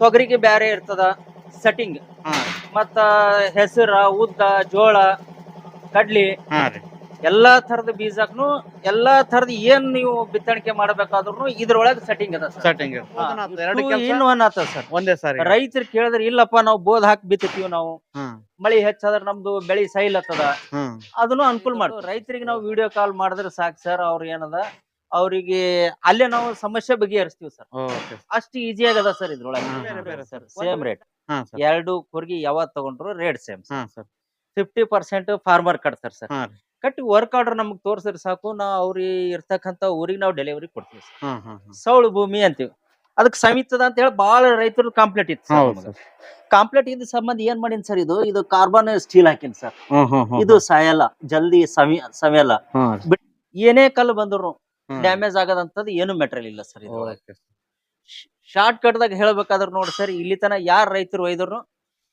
ತೊಗರಿಗೆ ಬ್ಯಾರೆ ಇರ್ತದ ಸೆಟ್ಟಿಂಗ್ ಹಾ ಮತ್ತ ಹೆಸರ ಉದ್ದ ಜೋಳ ಕಡ್ಲಿ. ಹಾ ರೀ. ಎಲ್ಲಾ ತರದ ಬೀಜಕ್ನು ಎಲ್ಲಾ ತರದ ಏನ್ ನೀವು ಬಿತ್ತಣಿಕೆ ಮಾಡಬೇಕಾದ್ರೂ ಇದ್ರೊಳಗೆ ಸೆಟ್ಟಿಂಗ್ ಅದ ಸರ್. ಸೆಟ್ಟಿಂಗ್ ಎರಡು ಕೆಲಸ? One sir. ಒಂದೇ ಸಾರಿ. ರೈತರು ಕೇಳಿದ್ರೆ ಇಲ್ಲಪ್ಪ ನಾವು ಬೋದ್ ಹಾಕಿ ಬಿತ್ತತೀವಿ ನಾವು. ಹ್ಮ್ ಮಳಿ ಹೆಚ್ಚಾದ್ರ ನಮ್ದು ಬೆಳಿ ಸೈಲ್ ಹ್ಮ್ ಅದನ್ನು ಅನುಕೂಲ ಮಾಡ್ತೀವಿ. ರೈತರಿಗೆ ನಾವು ವಿಡಿಯೋ ಕಾಲ್ ಮಾಡಿದ್ರೆ ಸಾಕು ಸರ್ ಅವ್ರ ಏನದ? ಅವರಿಗೆ ಅಲ್ಲೇ ನಾವು ಸಮಸ್ಯೆ ಬಗೆಹರಿಸ್ತೀವಿ ಸರ್. ಓಕೆ ಅಷ್ಟು ಈಸಿ ಆಗದ ಸರ್ ಇದ್ರೊಳಗೆ. ಬೇರೆ ಸರ್. ಸೇಮ್ ರೇಟ್ ಹಾ ಸರ್. ಎರಡು ಕುರ್ಗಿ ಯಾವತ್ ತಗೊಂಡ್ರು ರೇಟ್ ಸೇಮ್ ಹಾ ಸರ್. ಫಿಫ್ಟಿ ಪರ್ಸೆಂಟ್ ಫಾರ್ಮರ್ ಕಟ್ತಾರ ಸರ್. ಹಾ. ರೀ ಕಟ್ಟಿ ವರ್ಕ್ ಆರ್ಡರ್ ನಮ್ಗೆ ತೋರಿಸಿದ್ರೆ ಸಾಕು ನಾವು ಅವ್ರಿಗೆ ಇರ್ತಕ್ಕಂಥ ಊರಿಗೆ ನಾವು ಡೆಲಿವರಿ ಕೊಡ್ತೀವಿ ಸರ್. ಹಾ ಹಾ ಹಾ. ಸೌಳು ಭೂಮಿ ಅಂತೀವಿ. ಅದಕ್ಕೆ ಸಮಿತದ ಅಂತ ಹೇಳಿ ಬಹಳ ರೈತರು ಕಾಂಪ್ಲೇಟ್ ಇತ್ತು ಹೌದು ಸರ್ ಸರ್. ಕಾಂಪ್ಲೇಟ್ ಇದ್ದ ಸಂಬಂಧ ಏನ್ ಮಾಡಿನ್ ಸರ್ ಇದು? ಇದು ಕಾರ್ಬನ್ ಸ್ಟೀಲ್ ಹಾಕಿನ್ ಸರ್. ಹ್ಮ್ ಹ್ಮ್ ಹ್ಮ್ ಇದು ಸಾಯಲ್ಲ ಜಲ್ದಿ ಸಮಯ ಸಮಯಲ್ಲ ಹಾ ಏನೇ ಕಲ್ಲು ಬಂದ್ರು. ಡ್ಯಾಮೇಜ್ ಆಗದಂತದ್ದು ಏನು ಮೆಟೀರಿಯಲ್ ಇಲ್ಲ ಸರ್ ಶಾರ್ಟ್ ಕಟ್ ದಾಗ ಹೇಳ್ಬೇಕಾದ್ರ ನೋಡಿ ಸರ್ ಇಲ್ಲಿ ತನ ಯಾರ ರೈತರು ಒಯ್ದ್ರು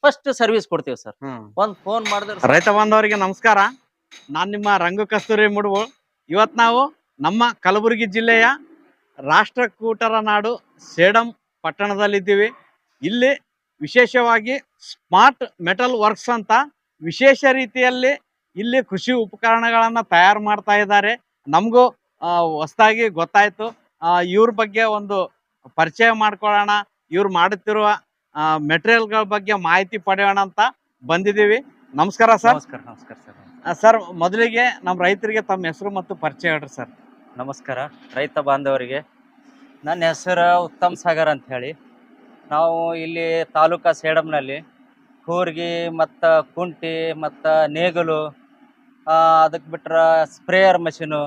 ಫಸ್ಟ್ ಸರ್ವಿಸ್ ಕೊಡ್ತೀವಿ ಸರ್. ಒಂದ್ ಫೋನ್ ಮಾಡಿದ್ರೆ ರೈತ ಬಾಂಧವರಿಗೆ ನಮಸ್ಕಾರ. ನಾನ್ ನಿಮ್ಮ ರಂಗ ಕಸ್ತೂರಿ ಮುಡುವು. ಇವತ್ ನಾವು ನಮ್ಮ ಕಲಬುರಗಿ ಜಿಲ್ಲೆಯ ರಾಷ್ಟ್ರಕೂಟರ ನಾಡು ಸೇಡಂ ಪಟ್ಟಣದಲ್ಲಿದ್ದೀವಿ. ಇಲ್ಲಿ ವಿಶೇಷವಾಗಿ ಸ್ಮಾರ್ಟ್ ಮೆಟಲ್ ವರ್ಕ್ಸ್ ಅಂತ ವಿಶೇಷ ರೀತಿಯಲ್ಲಿ ಇಲ್ಲಿ ಕೃಷಿ ಉಪಕರಣಗಳನ್ನು ತಯಾರು ಮಾಡ್ತಾ ಇದ್ದಾರೆ. ನಮಗೂ ಹೊಸದಾಗಿ ಗೊತ್ತಾಯಿತು. ಇವ್ರ ಬಗ್ಗೆ ಒಂದು ಪರಿಚಯ ಮಾಡ್ಕೊಳ್ಳೋಣ. ಇವ್ರು ಮಾಡುತ್ತಿರುವ ಮೆಟೀರಿಯಲ್ಗಳ ಬಗ್ಗೆ ಮಾಹಿತಿ ಪಡೆಯೋಣ ಅಂತ ಬಂದಿದ್ದೀವಿ. ನಮಸ್ಕಾರ ಸರ್. ನಮಸ್ಕಾರ ನಮಸ್ಕಾರ ಸರ್. ಸರ್ ಮೊದಲಿಗೆ ನಮ್ಮ ರೈತರಿಗೆ ತಮ್ಮ ಹೆಸರು ಮತ್ತು ಪರಿಚಯ ಹೇಳ್ರಿ ಸರ್. ನಮಸ್ಕಾರ ರೈತ ಬಾಂಧವರಿಗೆ. ನನ್ನ ಹೆಸರು ಉತ್ತಮ್ ಸಾಗರ್ ಅಂತ ಹೇಳಿ. ನಾವು ಇಲ್ಲಿ ತಾಲೂಕಾ ಸೇಡಮ್ನಲ್ಲಿ ಕೂರ್ಗಿ ಮತ್ತು ಕುಂಟಿ ಮತ್ತು ನೇಗಲು ಅದಕ್ಕೆ ಬಿಟ್ರೆ ಸ್ಪ್ರೇಯರ್ ಮಷೀನು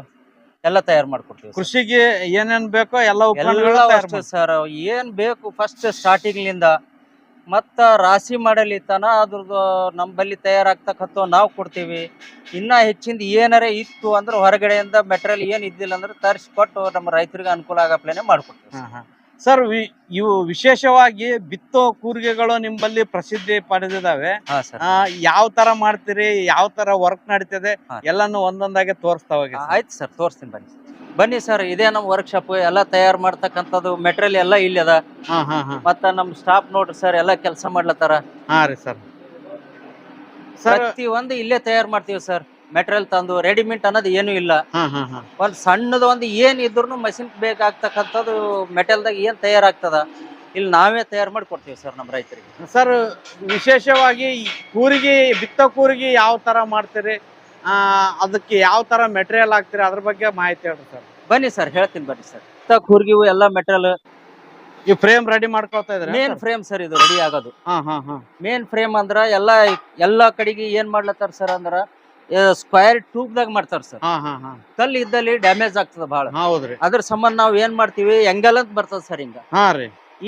ಎಲ್ಲ ತಯಾರು ಮಾಡ್ಕೊಡ್ತೀವಿ ಸರ್. ಕೃಷಿಗೆ ಏನೇನ್ ಬೇಕೋ ಎಲ್ಲ ಸರ್ ಏನ್ ಬೇಕು ಫಸ್ಟ್ ಸ್ಟಾರ್ಟಿಂಗ್ಲಿಂದ ಮತ್ತ ರಾಶಿ ಮಾಡಲಿ ತನ ಅದ್ರದ್ದು ನಮ್ಮಲ್ಲಿ ತಯಾರಾಗ್ತಕ್ಕಂಥ ನಾವು ಕೊಡ್ತೀವಿ ಇನ್ನ ಹೆಚ್ಚಿಂದ ಏನಾರೇ ಇತ್ತು ಅಂದ್ರೆ ಹೊರಗಡೆಯಿಂದ ಮೆಟೀರಿಯಲ್ ಏನ್ ಇದ್ದಿಲ್ಲ ಅಂದ್ರೆ ತರಿಸ್ಕೊಟ್ಟು ನಮ್ಮ ರೈತರಿಗೆ ಅನುಕೂಲ ಆಗಪ್ಲೇನೆ ಮಾಡ್ಕೊಡ್ತೀವಿ. ಸರ್ ಇವು ವಿಶೇಷವಾಗಿ ಬಿತ್ತೋ ಕೂರ್ಗೆಗಳು ನಿಮ್ಮಲ್ಲಿ ಪ್ರಸಿದ್ಧಿ ಪಡೆದಿದ್ದಾವೆ. ಯಾವ ತರ ಮಾಡ್ತೀರಿ ಯಾವ ತರ ವರ್ಕ್ ನಡೀತದೆ. ಎಲ್ಲಾನು ಒಂದೊಂದಾಗೆ ತೋರಿಸ್ತಾ ಹೋಗಿ. ಆಯ್ತು ಸರ್ ತೋರಿಸ್ತೀನಿ ಬನ್ನಿ. ಬನ್ನಿ ಸರ್ ಇದೇ ನಮ್ಮ ವರ್ಕ್ಶಾಪ್ ಎಲ್ಲ ತಯಾರು ಮಾಡ್ತಕ್ಕಂಥದ್ದು ಮೆಟೀರಿಯಲ್ ಎಲ್ಲ ಇಲ್ಲಿ ಅದ. ಮತ್ತ ನಮ್ಮ ಸ್ಟಾಫ್ ನೋಡ್ರಿ ಸರ್ ಎಲ್ಲ ಕೆಲಸ ಮಾಡ್ಲತ್ತಾರ. ಹಾ ರೀ ಸರ್. ಸರ್ ಪ್ರತಿ ಒಂದು ಇಲ್ಲೇ ತಯಾರು ಮಾಡ್ತೀವಿ ಸರ್. ಮೆಟೀರಿಯಲ್ ತಂದು ರೆಡಿಮೇಡ್ ಅನ್ನೋದು ಏನು ಇಲ್ಲ. ಒಂದ್ ಸಣ್ಣದ ಒಂದು ಏನ್ ಇದ್ರು ಮಷಿನ್ ಬೇಕಾಗ್ತಕ್ಕಂಥದ್ದು ಮೆಟೀರಿಯಲ್ದಾಗ ಏನ್ ತಯಾರಾಗ್ತದ? ಇಲ್ಲಿ ನಾವೇ ತಯಾರು ಮಾಡಿ ಕೊಡ್ತೀವಿ ಸರ್ ನಮ್ಮ ರೈತರಿಗೆ. ಸರ್ ವಿಶೇಷವಾಗಿ ಕೂರಿಗೆ ಬಿತ್ತ ಕೂರಿಗೆ ಯಾವ ತರ ಮಾಡ್ತೀರಿ? ಆ, ಅದಕ್ಕೆ ಯಾವ ತರ ಮೆಟೀರಿಯಲ್ ಹಾಕ್ತೀರಿ? ಅದ್ರ ಬಗ್ಗೆ ಮಾಹಿತಿ ಹೇಳ್ರಿ ಸರ್. ಬನ್ನಿ ಸರ್ ಹೇಳ್ತೀನಿ ಬನ್ನಿ ಸರ್. ಕೂರ್ಗಿವು ಎಲ್ಲ ಮೆಟೀರಿಯಲ್ ಈ ಫ್ರೇಮ್ ರೆಡಿ ಮಾಡ್ಕೊತಾ ಇದ್ರೆ ಮೇನ್ ಫ್ರೇಮ್ ಸರ್ ಇದು ರೆಡಿ ಆಗೋದು. ಮೇನ್ ಫ್ರೇಮ್ ಅಂದ್ರ ಎಲ್ಲ ಎಲ್ಲಾ ಕಡೆಗೆ ಏನ್ ಮಾಡ್ಲತ್ತಾರ ಸರ್ ಅಂದ್ರ ಸ್ಕ್ವೈರ್ ಟ್ಯೂಬ್ ದಾಗ ಮಾಡ್ತಾರ ಸರ್. ಕಲ್ಲು ಇದ್ದಲ್ಲಿ ಡ್ಯಾಮೇಜ್ ಆಗ್ತದ ಬಹಳ ಹೌದ್ರಿ. ಅದ್ರ ಸಂಬಂಧ ನಾವ್ ಏನ್ ಮಾಡ್ತೀವಿ ಎಂಗಲ್ ಅಂತ ಬರ್ತದ ಸರ್ ಹಿಂಗ.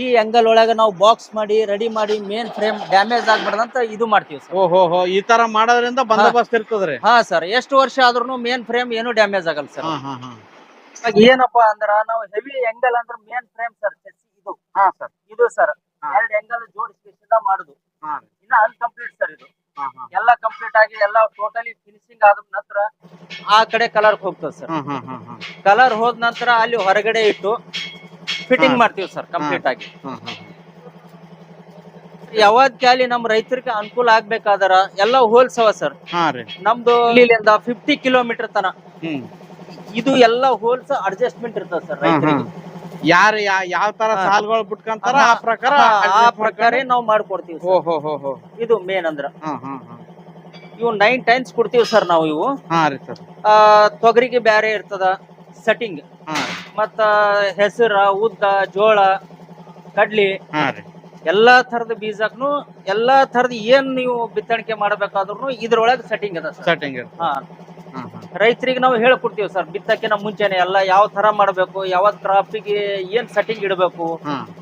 ಈ ಎಂಗಲ್ ಒಳಗ ನಾವು ಬಾಕ್ಸ್ ಮಾಡಿ ರೆಡಿ ಮಾಡಿ ಮೇನ್ ಫ್ರೇಮ್ ಡ್ಯಾಮೇಜ್ ಆಗ್ಬಾರ್ದಂತ ಇದು ಮಾಡ್ತೀವಿ ಸರ್. ಓಹೋ ಈ ತರ ಮಾಡೋದ್ರಿಂದ ಬಂದೋಬಸ್ತ್ ಇರ್ತದ್ರಿ. ಹಾ ಸರ್ ಎಷ್ಟು ವರ್ಷ ಆದ್ರೂ ಮೇನ್ ಫ್ರೇಮ್ ಏನು ಡ್ಯಾಮೇಜ್ ಆಗಲ್ಲ ಸರ್. ಏನಪ್ಪಾ ಅಂದ್ರ ನಾವು ಹೆವಿ ಎಂಗಲ್ ಅಂದ್ರ ಮೇನ್ ಫ್ರೇಮ್ ಸರ್ ಇದು. ಹಾ ಸರ್. ಇದು ಸರ್. ಎರಡು ಎಂಗಲ್ ಜೋಡಿಸಿ ಮಾಡುದು. ಇನ್ನ ಅನ್ಕಂಪ್ಲೀಟ್ ಸರ್ ಇದು. ಎಲ್ಲ ಕಂಪ್ಲೀಟ್ ಆಗಿ ಎಲ್ಲ ಟೋಟಲಿ ಫಿನಿಶಿಂಗ್ ಆದ ನಂತರ ಆ ಕಡೆ ಕಲರ್ ಹೋಗ್ತದೆ ಸರ್ ಕಲರ್ ಹೋದ ನಂತರ ಅಲ್ಲಿ ಹೊರಗಡೆ ಇಟ್ಟು ಫಿಟ್ಟಿಂಗ್ ಮಾಡ್ತೀವಿ ಸರ್ ಕಂಪ್ಲೀಟ್ ಆಗಿ. ಕ್ಯಾಲಿ ನಮ್ ರೈತರಿಗೆ ಅನುಕೂಲ ಆಗ್ಬೇಕಾದ್ರ ಎಲ್ಲ ಹೋಲ್ಸವ ಸರ್ ನಮ್ದು ಇಲ್ಲಿಂದ ಫಿಫ್ಟಿ ಕಿಲೋಮೀಟರ್ ತನ. ಇದು ಎಲ್ಲ ಹೋಲ್ಸ್ ಅಡ್ಜಸ್ಟ್ಮೆಂಟ್ ಇರ್ತದೆ ಸರ್. ರೈತರಿಗೆ. ಯಾರ ಯಾವ ತರ. ಸಾಲ್ಗಳು ಬಿಟ್ಕಂತಾರ ಆ ಪ್ರಕಾರ ಆ ಪ್ರಕಾರ ನಾವು ಮಾಡ್ಕೊಡ್ತೀವಿ ಇದು ಮೇನ್ ಅಂದ್ರ. ಇವು ನೈನ್ ಟೈಮ್ಸ್ ಕೊಡ್ತೀವಿ ಸರ್ ನಾವು ಇವು. ತೊಗರಿಗೆ ಬ್ಯಾರೆ ಇರ್ತದ ಸೆಟ್ಟಿಂಗ್ ಮತ್ತ ಹೆಸರ ಉದ್ದ ಜೋಳ ಕಡ್ಲಿ. ಹಾ ಎಲ್ಲಾ ತರದ ಬೀಜಕ್ನು ಎಲ್ಲಾ ತರದ ಏನ್ ನೀವು ಬಿತ್ತಣಿಕೆ ಮಾಡ್ಬೇಕಾದ್ರು ಇದ್ರೊಳಗೆ ಸೆಟ್ಟಿಂಗ್ ಅದ ಸರ್. ಸೆಟ್ಟಿಂಗ್ ಹಾ. ರೈತರಿಗೆ ನಾವು ಹೇಳ್ಕೊಡ್ತೀವಿ ಸರ್ ಬಿತ್ತಕ್ಕಿನ ಮುಂಚೆನೆ ಎಲ್ಲ ಯಾವ ತರ ಮಾಡಬೇಕು ಯಾವ ಕ್ರಾಪಿಗೆ ಏನ್ ಸೆಟ್ಟಿಂಗ್ ಇಡಬೇಕು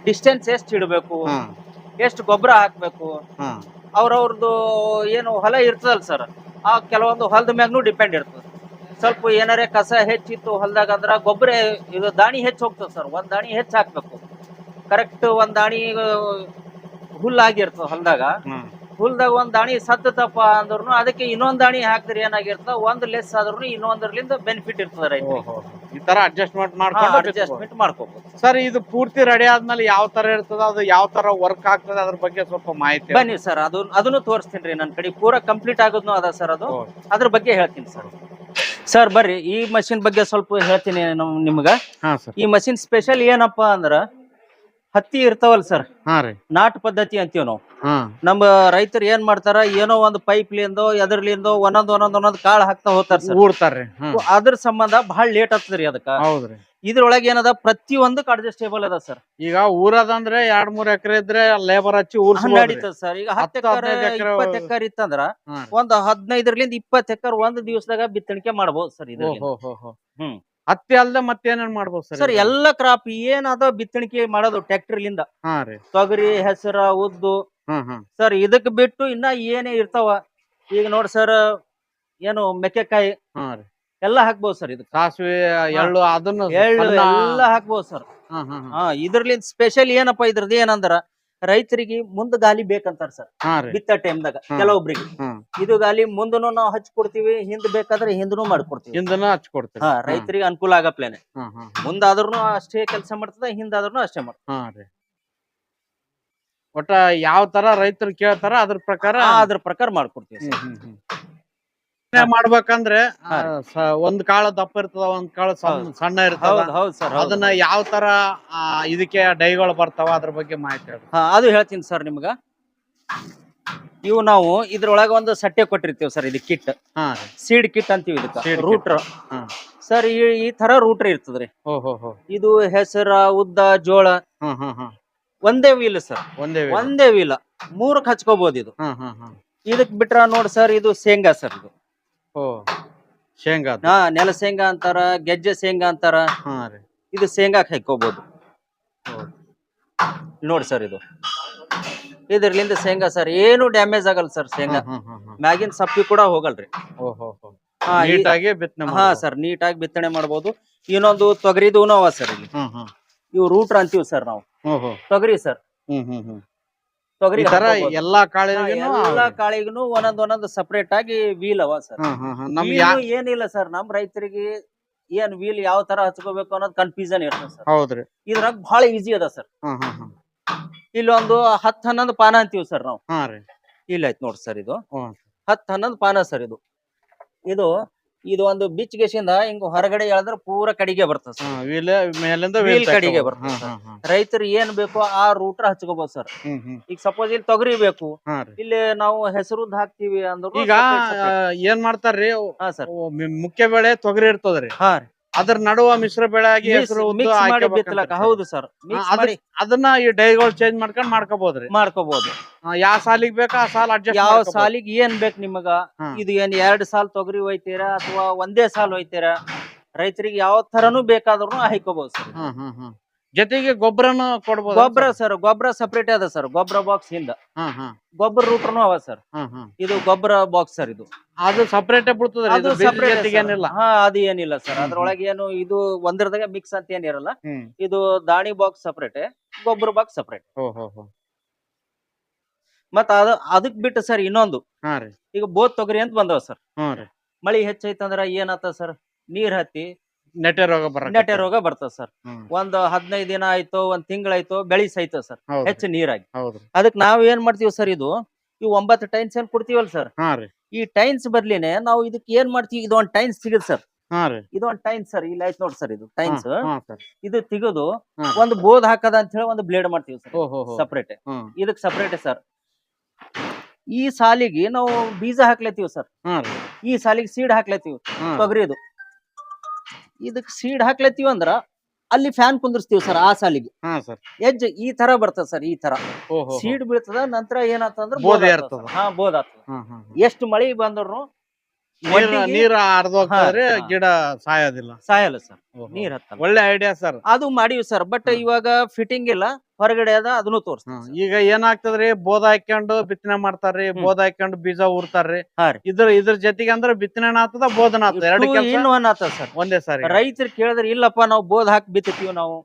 ಡಿಸ್ಟೆನ್ಸ್ ಎಷ್ಟು ಇಡಬೇಕು ಎಷ್ಟು ಗೊಬ್ಬರ ಹಾಕ್ಬೇಕು ಅವ್ರವ್ರದ್ದು ಏನು ಹೊಲ ಇರ್ತದಲ್ಲ ಸರ್ ಆ ಕೆಲವೊಂದು ಹೊಲದ ಮ್ಯಾಗ್ನು ಡಿಪೆಂಡ್ ಇರ್ತದೆ. ಸ್ವಲ್ಪ ಏನಾರೇ ಕಸ ಹೆಚ್ಚಿತ್ತು ಹೊಲದಾಗ ಅಂದ್ರ ಗೊಬ್ಬರ ಇದು ದಾಣಿ ಹೆಚ್ಚು ಹೋಗ್ತದೆ ಸರ್ ಒಂದ್ ದಾಣಿ ಹೆಚ್ಚು ಹಾಕ್ಬೇಕು. ಕರೆಕ್ಟ್ ಒಂದ್ ದಾಣಿ ಹುಲ್ಲಾಗಿರ್ತದೆ ಹೊಲದಾಗ. ಹುಲ್ದಾಗ ಒಂದ್ ದಾಣಿ ಸತ್ತಪ್ಪ ಅಂದ್ರೂ ಅದಕ್ಕೆ ಇನ್ನೊಂದ್ ದಾಣಿ ಹಾಕಿದ್ರೆ ಏನಾಗಿರ್ತದ? ಒಂದ್ ಲೆಸ್ ಆದ್ರೂ ಇನ್ನೊಂದ್ರಲಿಂದ ಬೆನಿಫಿಟ್ ಇರ್ತದ ಈ ತರ ಅಡ್ಜಸ್ಟ್ಮೆಂಟ್ ಮಾಡ್ಕೊಂಡು ಅಡ್ಜಸ್ಟ್ಮೆಂಟ್ ಮಾಡ್ಕೋಬಹುದು ಸರ್ ಇದು ಪೂರ್ತಿ ರೆಡಿ ಆದ್ಮೇಲೆ ಯಾವ ತರ ಇರ್ತದ? ಅದು ಯಾವ ತರ ವರ್ಕ್ ಆಗ್ತದೆ? ಅದ್ರ ಬಗ್ಗೆ ಸ್ವಲ್ಪ ಮಾಹಿತಿ. ಬನ್ನಿ ಸರ್ ಅದು ಅದನ್ನು ತೋರಿಸ್ತೀನಿ ರೀ ನನ್ನ ಕಡೆ. ಪೂರ ಕಂಪ್ಲೀಟ್ ಆಗೋದ್ನು ಅದ ಸರ್ ಅದು. ಅದ್ರ ಬಗ್ಗೆ ಹೇಳ್ತೀನಿ ಸರ್. ಸರ್ ಬರ್ರಿ ಈ ಮಷಿನ್ ಬಗ್ಗೆ ಸ್ವಲ್ಪ ಹೇಳ್ತೀನಿ ನಮ್- ನಿಮ್ಗ. ಹಾ ಸರ್. ಈ ಮಷಿನ್ ಸ್ಪೆಷಲ್ ಏನಪ್ಪಾ ಅಂದ್ರ ಹತ್ತಿ ಇರ್ತಾವಲ್ ಸರ್ ಹಾ ರೀ. ನಾಟ್ ಪದ್ಧತಿ ಅಂತೀವಿ ನಾವು. ಹಾ. ನಮ್ಮ ರೈತರು ಏನ್ ಮಾಡ್ತಾರ ಏನೋ ಒಂದು ಪೈಪ್ ಲಿಂದೋ ಎದರ್ಲಿಂದೋ ಒಂದೊಂದ್ ಒಂದೊಂದ್ ಒಂದೊಂದ್ ಕಾಳ್ ಹಾಕ್ತಾ ಹೋಗ್ತಾರ ಸರ್. ಊಡ್ತಾರ್ರಿ ಹಾ ಅದ್ರ ಸಂಬಂಧ ಬಹಳ ಲೇಟ್ ಆಗ್ತದ್ರಿ ಅದಕ್ಕ. ಹೌದ್ರಿ. ಇದ್ರೊಳಗೆ ಏನದ ಪ್ರತಿಯೊಂದಕ್ಕೆ ಅಡ್ಜಸ್ಟೇಬಲ್ ಅದ ಸರ್. ಈಗ ಊರದಂದ್ರೆ ಎರಡ್ ಮೂರ್ ಎಕರೆ ಇದ್ರೆ ಲೇಬರ್ ಹಚ್ಚಿ ಊರ್ ನಡೀತದ ಸರ್. ಈಗ ಹತ್ತು ಹತ್ತು ಎಕರೆ ಹದಿನೈದು ಎಕರೆ ಇಪ್ಪತ್ತು ಎಕರೆ ಇತ್ತಂದ್ರ. ಒಂದ್ ಹದಿನೈದರಿಂದ ಇಪ್ಪತ್ ಎಕರ್ ಒಂದ್ ದಿವಸದಾಗ ಬಿತ್ತಣಿಕೆ ಮಾಡಬಹುದು ಸರ್ ಇದು ಓಹೋ ಹೋ ಹೋ ಹ್ಮ್. ಹತ್ತಿ ಮತ್ತೆ ಮತ್ತೇನೇನ್ ಮಾಡ್ಬೋದು ಸರ್ ಸರ್ ಎಲ್ಲ ಕ್ರಾಪ್ ಏನಾದ ಬಿತ್ತಣಿಕೆ ಮಾಡೋದು ಟ್ರ್ಯಾಕ್ಟರ್ ಲಿಂದ ಹಾ ರೀ. ತೊಗರಿ ಹೆಸರ ಉದ್ದು. ಸರ್ ಇದಕ್ ಬಿಟ್ಟು ಇನ್ನ ಏನೇ ಇರ್ತಾವ ಈಗ ನೋಡಿ ಸರ್ ಏನು ಮೆಕ್ಕೆಕಾಯಿ ಹಾ ರೀ. ಎಲ್ಲ ಹಾಕ್ಬೋದು ಸರ್ ಇದು ಸಾಸಿವೆ ಎಳ್ಳು ಅದನ್ನ ಎಳ್ಳು ಸಣ್ಣ- ಎಲ್ಲ ಹಾಕ್ಬೋದು ಸರ್. ಹಾ ಹಾ ಹಾ. ಹಾ ಇದ್ರಲಿಂದ ಸ್ಪೆಷಲ್ ಏನಪ್ಪಾ ಇದ್ರದ್ದು ಏನಂದ್ರ ರೈತರಿಗೆ ಮುಂದ ಗಾಲಿ ಬೇಕಂತಾರ ಸರ್. ಬಿತ್ತ ಟೈಮ್ದಾಗ. ಕೆಲವೊಬ್ರಿಗೆ. ಇದು ಗಾಲಿ ಮುಂದನು ನಾವು ಹಚ್ಕೊಡ್ತೀವಿ ಹಿಂದ್ ಬೇಕಾದ್ರೆ ಹಿಂದನು ಮಾಡ್ಕೊಡ್ತೀವಿ ಹಾ ರೈತರಿಗೆ ಅನುಕೂಲ ಆಗಪ್ಲೇನೆ. ಮುಂದಾದ್ರೂ ಅಷ್ಟೇ ಕೆಲಸ ಮಾಡ್ತದ ಹಿಂದಾದ್ರೂ ಅಷ್ಟೇ ಮಾಡ್ತದೆ. ಒಟ್ಟ ಯಾವ ತರ ರೈತರು ಕೇಳ್ತಾರ ಅದ್ರ ಪ್ರಕಾರ ಅದ್ರ ಪ್ರಕಾರ ಮಾಡ್ಕೊಡ್ತೀವಿ ಮಾಡ್ಬೇಕಂದ್ರೆ ಒಂದ್ ಕಾಳ ದಪ್ಪ ಇರ್ತದ ಒಂದ್ ಕಾಳ ಸಣ್ಣ ಇರ್ತದ. ಹೌದ್ ಹೌದ್ ಸರ್ ಅದನ್ನ ಯಾವ ತರ ಇದಕ್ಕೆ ಡೈಗಳು ಬರ್ತಾವ ಅದ್ರ ಬಗ್ಗೆ ಮಾಹಿತಿ ಹೇಳಿ. ಅದು ಹೇಳ್ತೀನಿ ಸರ್ ನಿಮ್ಗ. ಇವು ನಾವು ಇದ್ರೊಳಗ ಒಂದು ಸಟ್ಟೆ ಕೊಟ್ಟಿರ್ತೀವಿ ಸರ್ ಇದು ಕಿಟ್. ಸೀಡ್ ಕಿಟ್ ಅಂತೀವಿ ಇದಕ್ಕ. ರೂಟ್ರ್. ಹಾ. ಸರ್ ಈ ಈ ತರ ರೂಟ್ರ್ ಇರ್ತದ್ರಿ. ಇದು ಹೆಸರ ಉದ್ದ ಜೋಳ. ಒಂದೇ ವೀಲ್ ಸರ್. ಒಂದೇ. ಒಂದೇ ವೀಲ್. ಮೂರಕ್ ಹಚ್ಕೋಬಹುದು ಇದು. ಇದಕ್ ಬಿಟ್ರ ನೋಡ್ ಸರ್ ಇದು ಶೇಂಗಾ ಸರ್ ಇದು. ಶೇಂಗಾ. ಹಾ ನೆಲ ಶೇಂಗಾ ಅಂತಾರ ಗೆಜ್ಜೆ ಶೇಂಗಾ ಅಂತಾರ. ಹಾ ರೀ. ಇದು ಶೇಂಗಾಕ್ ಹಾಕೋಬಹುದು. ನೋಡಿ ಸರ್ ಇದು. ಇದ್ರಲಿಂದ ಶೇಂಗಾ ಸರ್ ಏನು ಡ್ಯಾಮೇಜ್ ಆಗಲ್ಲ ಸರ್ ಶೇಂಗಾ. ಮ್ಯಾಗಿನ್ ಸಪ್ಪಿ ಕೂಡ ಹೋಗಲ್ರಿ. ಓ ಹೋ ಈ- ನೀಟಾಗಿ ಬಿತ್ತನೆ ಹಾ ಸರ್ ನೀಟಾಗಿ ಬಿತ್ತನೆ ಮಾಡಬಹುದು ಇನ್ನೊಂದು ತೊಗರಿದು ಅವ ಸರ್ ಇಲ್ಲಿ. ಹ್ಮ್ ಹ್ಮ್. ಇವು ರೂಟ್ರ್ ಅಂತೀವಿ ಸರ್ ನಾವು. ಓಹೋ ತೊಗರಿ ಸರ್. ಹ್ಮ್ ಹ್ಮ್ ಹ್ಮ್. ತೊಗರಿ ಈ ತರ ಎಲ್ಲಾ ಕಾಳಿಗೂ ಎಲ್ಲಾ ಕಾಳಿಗೂ ಒಂದೊಂದ್ ಒಂದೊಂದ್ ಸಪರೇಟ್ ಆಗಿ ವೀಲ್ ಅವ ಸರ್ ನಮ್ ಏನಿಲ್ಲ ಸರ್ ನಮ್ ರೈತರಿಗೆ ಏನ್ ವೀಲ್ ಯಾವ ತರ ಹಚ್ಕೋಬೇಕು ಅನ್ನೋದ್ ಕನ್ಫ್ಯೂಷನ್ ಇರ್ತದೆ ಸರ್ ಹೌದ್ರಿ. ಇದ್ರಾಗ ಬಹಳ ಈಜಿ ಅದ ಸರ್ ಇಲ್ಲೊಂದು ಹತ್ ಹನ್ನೊಂದು ಪಾನ ಅಂತೀವಿ ಸರ್ ನಾವು. ಇಲ್ಲ ಆಯ್ತು ನೋಡ್ರಿ ಸರ್ ಇದು. ಹತ್ ಹನ್ನೊಂದು ಪಾನ ಸರ್ ಇದು. ಇದು ಇದು ಒಂದು ಬಿಚ್ ಗೆಸಿಂದ ಹಿಂಗ ಹೊರಗಡೆ ಎಳೆದ್ರೆ ಪೂರ ಕಡಿಗೆ ಬರ್ತದೆ ಸರ್ ಮೇಲಿಂದ Wheel wheel ಕಡೆಗೆ. ಬರ್ತದೆ ಹಾ ಹಾ ಹಾ ರೈತರು ಏನ್ ಬೇಕೋ ಆ ರೂಟ್ರ ಹಚ್ಕೋಬಹುದು ಸರ್ ಹ್ಮ್ ಹ್ಮ್. ಈಗ ಸಪೋಸ್ ಇಲ್ಲಿ ತೊಗರಿ ಬೇಕು. ಹಾ ರೀ. ಇಲ್ಲಿ ನಾವು ಹೆಸರು ಹಾಕ್ತಿವಿ ಅಂದ್ರು ಈಗ ಆ, ಏನ್ ಮಾಡ್ತಾರ್ರಿ? ಹಾ ಸರ್ ಮುಖ್ಯ ಬೆಳೆ ತೊಗರಿ ಇರ್ತದ್ರಿ. ಹಾ ರೀ. ಅದ್ರ ನಡುವ ಮಿಶ್ರ ಬೆಳೆ ಆಗಿ ಹೆಸರು ಉದ್ದು ಮಿಕ್ಸ್ ಮಾಡಿ ಬಿತ್ತಲಕ ಹೌದು ಸರ್. ಮಿಕ್ಸ್ ಅದ್ರ- ಮಾಡಿ ಅದನ್ನ ಈ ಡೈಗಳು ಚೇಂಜ್ ಮಾಡ್ಕೊಂಡ್ ಮಾಡ್ಕೋಬಹುದ್ರಿ ಮಾಡ್ಕೋಬಹುದು ಯಾವ ಸಾಲಿಗೆ ಬೇಕಾ ಆ ಸಾಲ ಅಡ್ಜಸ್ಟ್ ಯಾವ ಸಾಲಿಗೆ ಏನ್ ಬೇಕು ನಿಮಗ? ಹಾ. ಇದು ಏನ್ ಎರಡ್ ಸಾಲ್ ತೊಗರಿ ಒಯ್ತೀರಾ ಅಥವಾ ಒಂದೇ ಸಾಲ್ ಒಯ್ತೀರಾ? ರೈತರಿಗೆ ಯಾವ ತರನು ಬೇಕಾದ್ರೂ ಹಾಕೋಬಹುದು ಸರ್. ಜೊತೆಗೆ ಗೊಬ್ಬರನು ಕೊಡ್ಬೋದು ಗೊಬ್ಬರ ಸರ್? ಗೊಬ್ಬರ ಸಪರೇಟ್ ಅದ ಸರ್ ಗೊಬ್ಬರ ಬಾಕ್ಸ್ ಹಿಂದ. ಗೊಬ್ಬರ ರೂಟ್ರನು ಅವ ಸರ್. ಇದು ಗೊಬ್ಬರ ಬಾಕ್ಸ್ ಸರ್ ಇದು. ಅದು ಸಪರೇಟ್ ಬೀಳ್ತದ್ರಿ ಅದು separate ಏನಿಲ್ಲ. ಹಾ ಅದು ಏನಿಲ್ಲ ಸರ್ ಹ್ಮ್, ಅದ್ರೊಳಗೆ ಏನು ಇದು ಒಂದರದಾಗ ಮಿಕ್ಸ್ ಅಂತ ಏನಿರಲ್ಲ ಹ್ಮ್. ಇದು ದಾಣಿ ಬಾಕ್ಸ್ ಸಪರೇಟ್ ಗೊಬ್ಬರ ಬಾಕ್ಸ್ ಸಪರೇಟ್ ಹೋ ಹೋ ಹೋ. ಮತ್ತ ಅದ ಅದಕ್ ಬಿಟ್ಟು ಸರ್ ಇನ್ನೊಂದು. ಹಾ ರೀ. ಈಗ ಬೋತ್ ತೊಗರಿ ಅಂತ ಬಂದವ ಸರ್ ಮಳಿ ರೀ. ಮಳಿ ಹೆಚ್ಚೈತಂದ್ರ ಏನಾತ ಸರ್ ನೀರ್ ಹತ್ತಿ ನೆಟ್ಟೆ ರೋಗ ಬರ ನೆಟ್ಟೆ ರೋಗ ಬರ್ತದ ಸರ್ ಒಂದ್ ಹದಿನೈದು ದಿನ ಆಯ್ತು ಒಂದ್ ತಿಂಗಳಾಯ್ತು ಬೆಳಿ ಸೈತ ಸರ್ ಹೆಚ್ಚು ನೀರಾಗಿ. ಹೌದು ಅದಕ್ ನಾವ್ ಏನ್ ಮಾಡ್ತೀವಿ ಸರ್ ಇದು ಈ ಒಂಬತ್ತು ಟೈಮ್ಸ್ ಏನ್ ಕೊಡ್ತೀವಲ್ ಸರ್ ಹಾ ರೀ. ಈ ಟೈನ್ಸ್ ಬರ್ಲಿನೇ ನಾವು ಇದಕ್ಕೆ ಏನ್ ಮಾಡ್ತೀವಿ? ಇದು ಒಂದ್ ಟೈನ್ಸ್ ಸಿಗುತ್ತೆ ಸರ್ ಹಾ ರೀ. ಇದು ಒಂದ್ ಟೈನ್ಸ್ ಸರ್ ಇಲ್ಲಿ ಆಯ್ತು ನೋಡಿ ಸರ್ ಇದು ಟೈನ್ಸ್ ಹಾ, ಹಾ ಸರ್ ಇದು ತೆಗೆದು ಹಾ. ಒಂದು ಬೋದ್ ಹಾಕದ ಅಂತ ಹೇಳಿ ಒಂದು ಬ್ಲೇಡ್ ಮಾಡ್ತೀವಿ ಸರ್ ಸಪ್ರೇಟ್ ಹ್ಮ್ ಇದಕ್ ಸಪ್ರೇಟ್ ಸರ್ ಈ ಸಾಲಿಗೆ ನಾವು ಬೀಜ ಹಾಕ್ಲತ್ತೀವಿ ಸರ್ ಹಾ ರೀ. ಈ ಸಾಲಿಗೆ ಸೀಡ್ ಹಾಕ್ಲತ್ತೀವಿ. ಹಾ. ತೊಗರಿದು. ಇದಕ್ ಸೀಡ್ ಹಾಕ್ಲತ್ತೀವಿ ಅಂದ್ರ ಅಲ್ಲಿ ಫ್ಯಾನ್ ಕುಂದಿರ್ಸ್ತೀವಿ ಸರ್ ಆ ಸಾಲಿಗೆ. ಹಾ ಸರ್ ಎಜ್ ಈ ತರ ಬರ್ತದ ಸರ್ ಈ ತರ. ಓ ಹೋ. ಹೋ. ಸೀಡ್ ಬೀಳ್ತದ ನಂತರ ಏನಾಗ್ತಂದ್ರ ಬೋದ್ ಬೋದ್ ಏರ್ತದ. ಆಗ್ತದ. ಹಾ ಬೋದ್ ಆಗ್ತದ. ಎಷ್ಟು ಮಳಿ ಬಂದ್ರು ನೀರ್ ಹರಿದೋಗ್ತದ್ರಿ ಹಾ, ಹಾ. ಗಿಡ ಸಾಯೋದಿಲ್ಲ. ಸಾಯಲ್ಲ ಸರ್ ಓಹೋ. ನೀರ್ ಹತ್ತಲ್ಲ. ಒಳ್ಳೆ ಐಡಿಯಾ ಸರ್ ಅದು ಮಾಡಿವಿ ಸರ್ ಬಟ್ ಇವಾಗ ಫಿಟ್ಟಿಂಗ್ ಇಲ್ಲ. ಹೊರಗಡೆ ಅದ ಅದನ್ನು ತೋರಿಸ್ತ ಈಗ ಏನಾಗ್ತದ್ರಿ ಬೋದ ಹಾಕೊಂಡು ಬಿತ್ತನೆ ಮಾಡ್ತಾರ್ರಿ ಬೋಧ ಬೋದ ಹಾಕ್ಕೊಂಡು ಬೀಜ ಊರ್ತಾರ್ರಿ ಇದ್ರ ಇದ್ರ ಜೊತೆಗೆ ಅಂದ್ರೆ ಬಿತ್ತನೆ ಆತದ ಬೋಧನ ಸರ್. ಒಂದೇ ಸಾರಿ. ರೈತರು ಕೇಳಿದ್ರೆ ಇಲ್ಲಪ್ಪ ನಾವು ಬೋದ್ ಹಾಕಿ ಬಿತ್ತೀವಿ ನಾವು.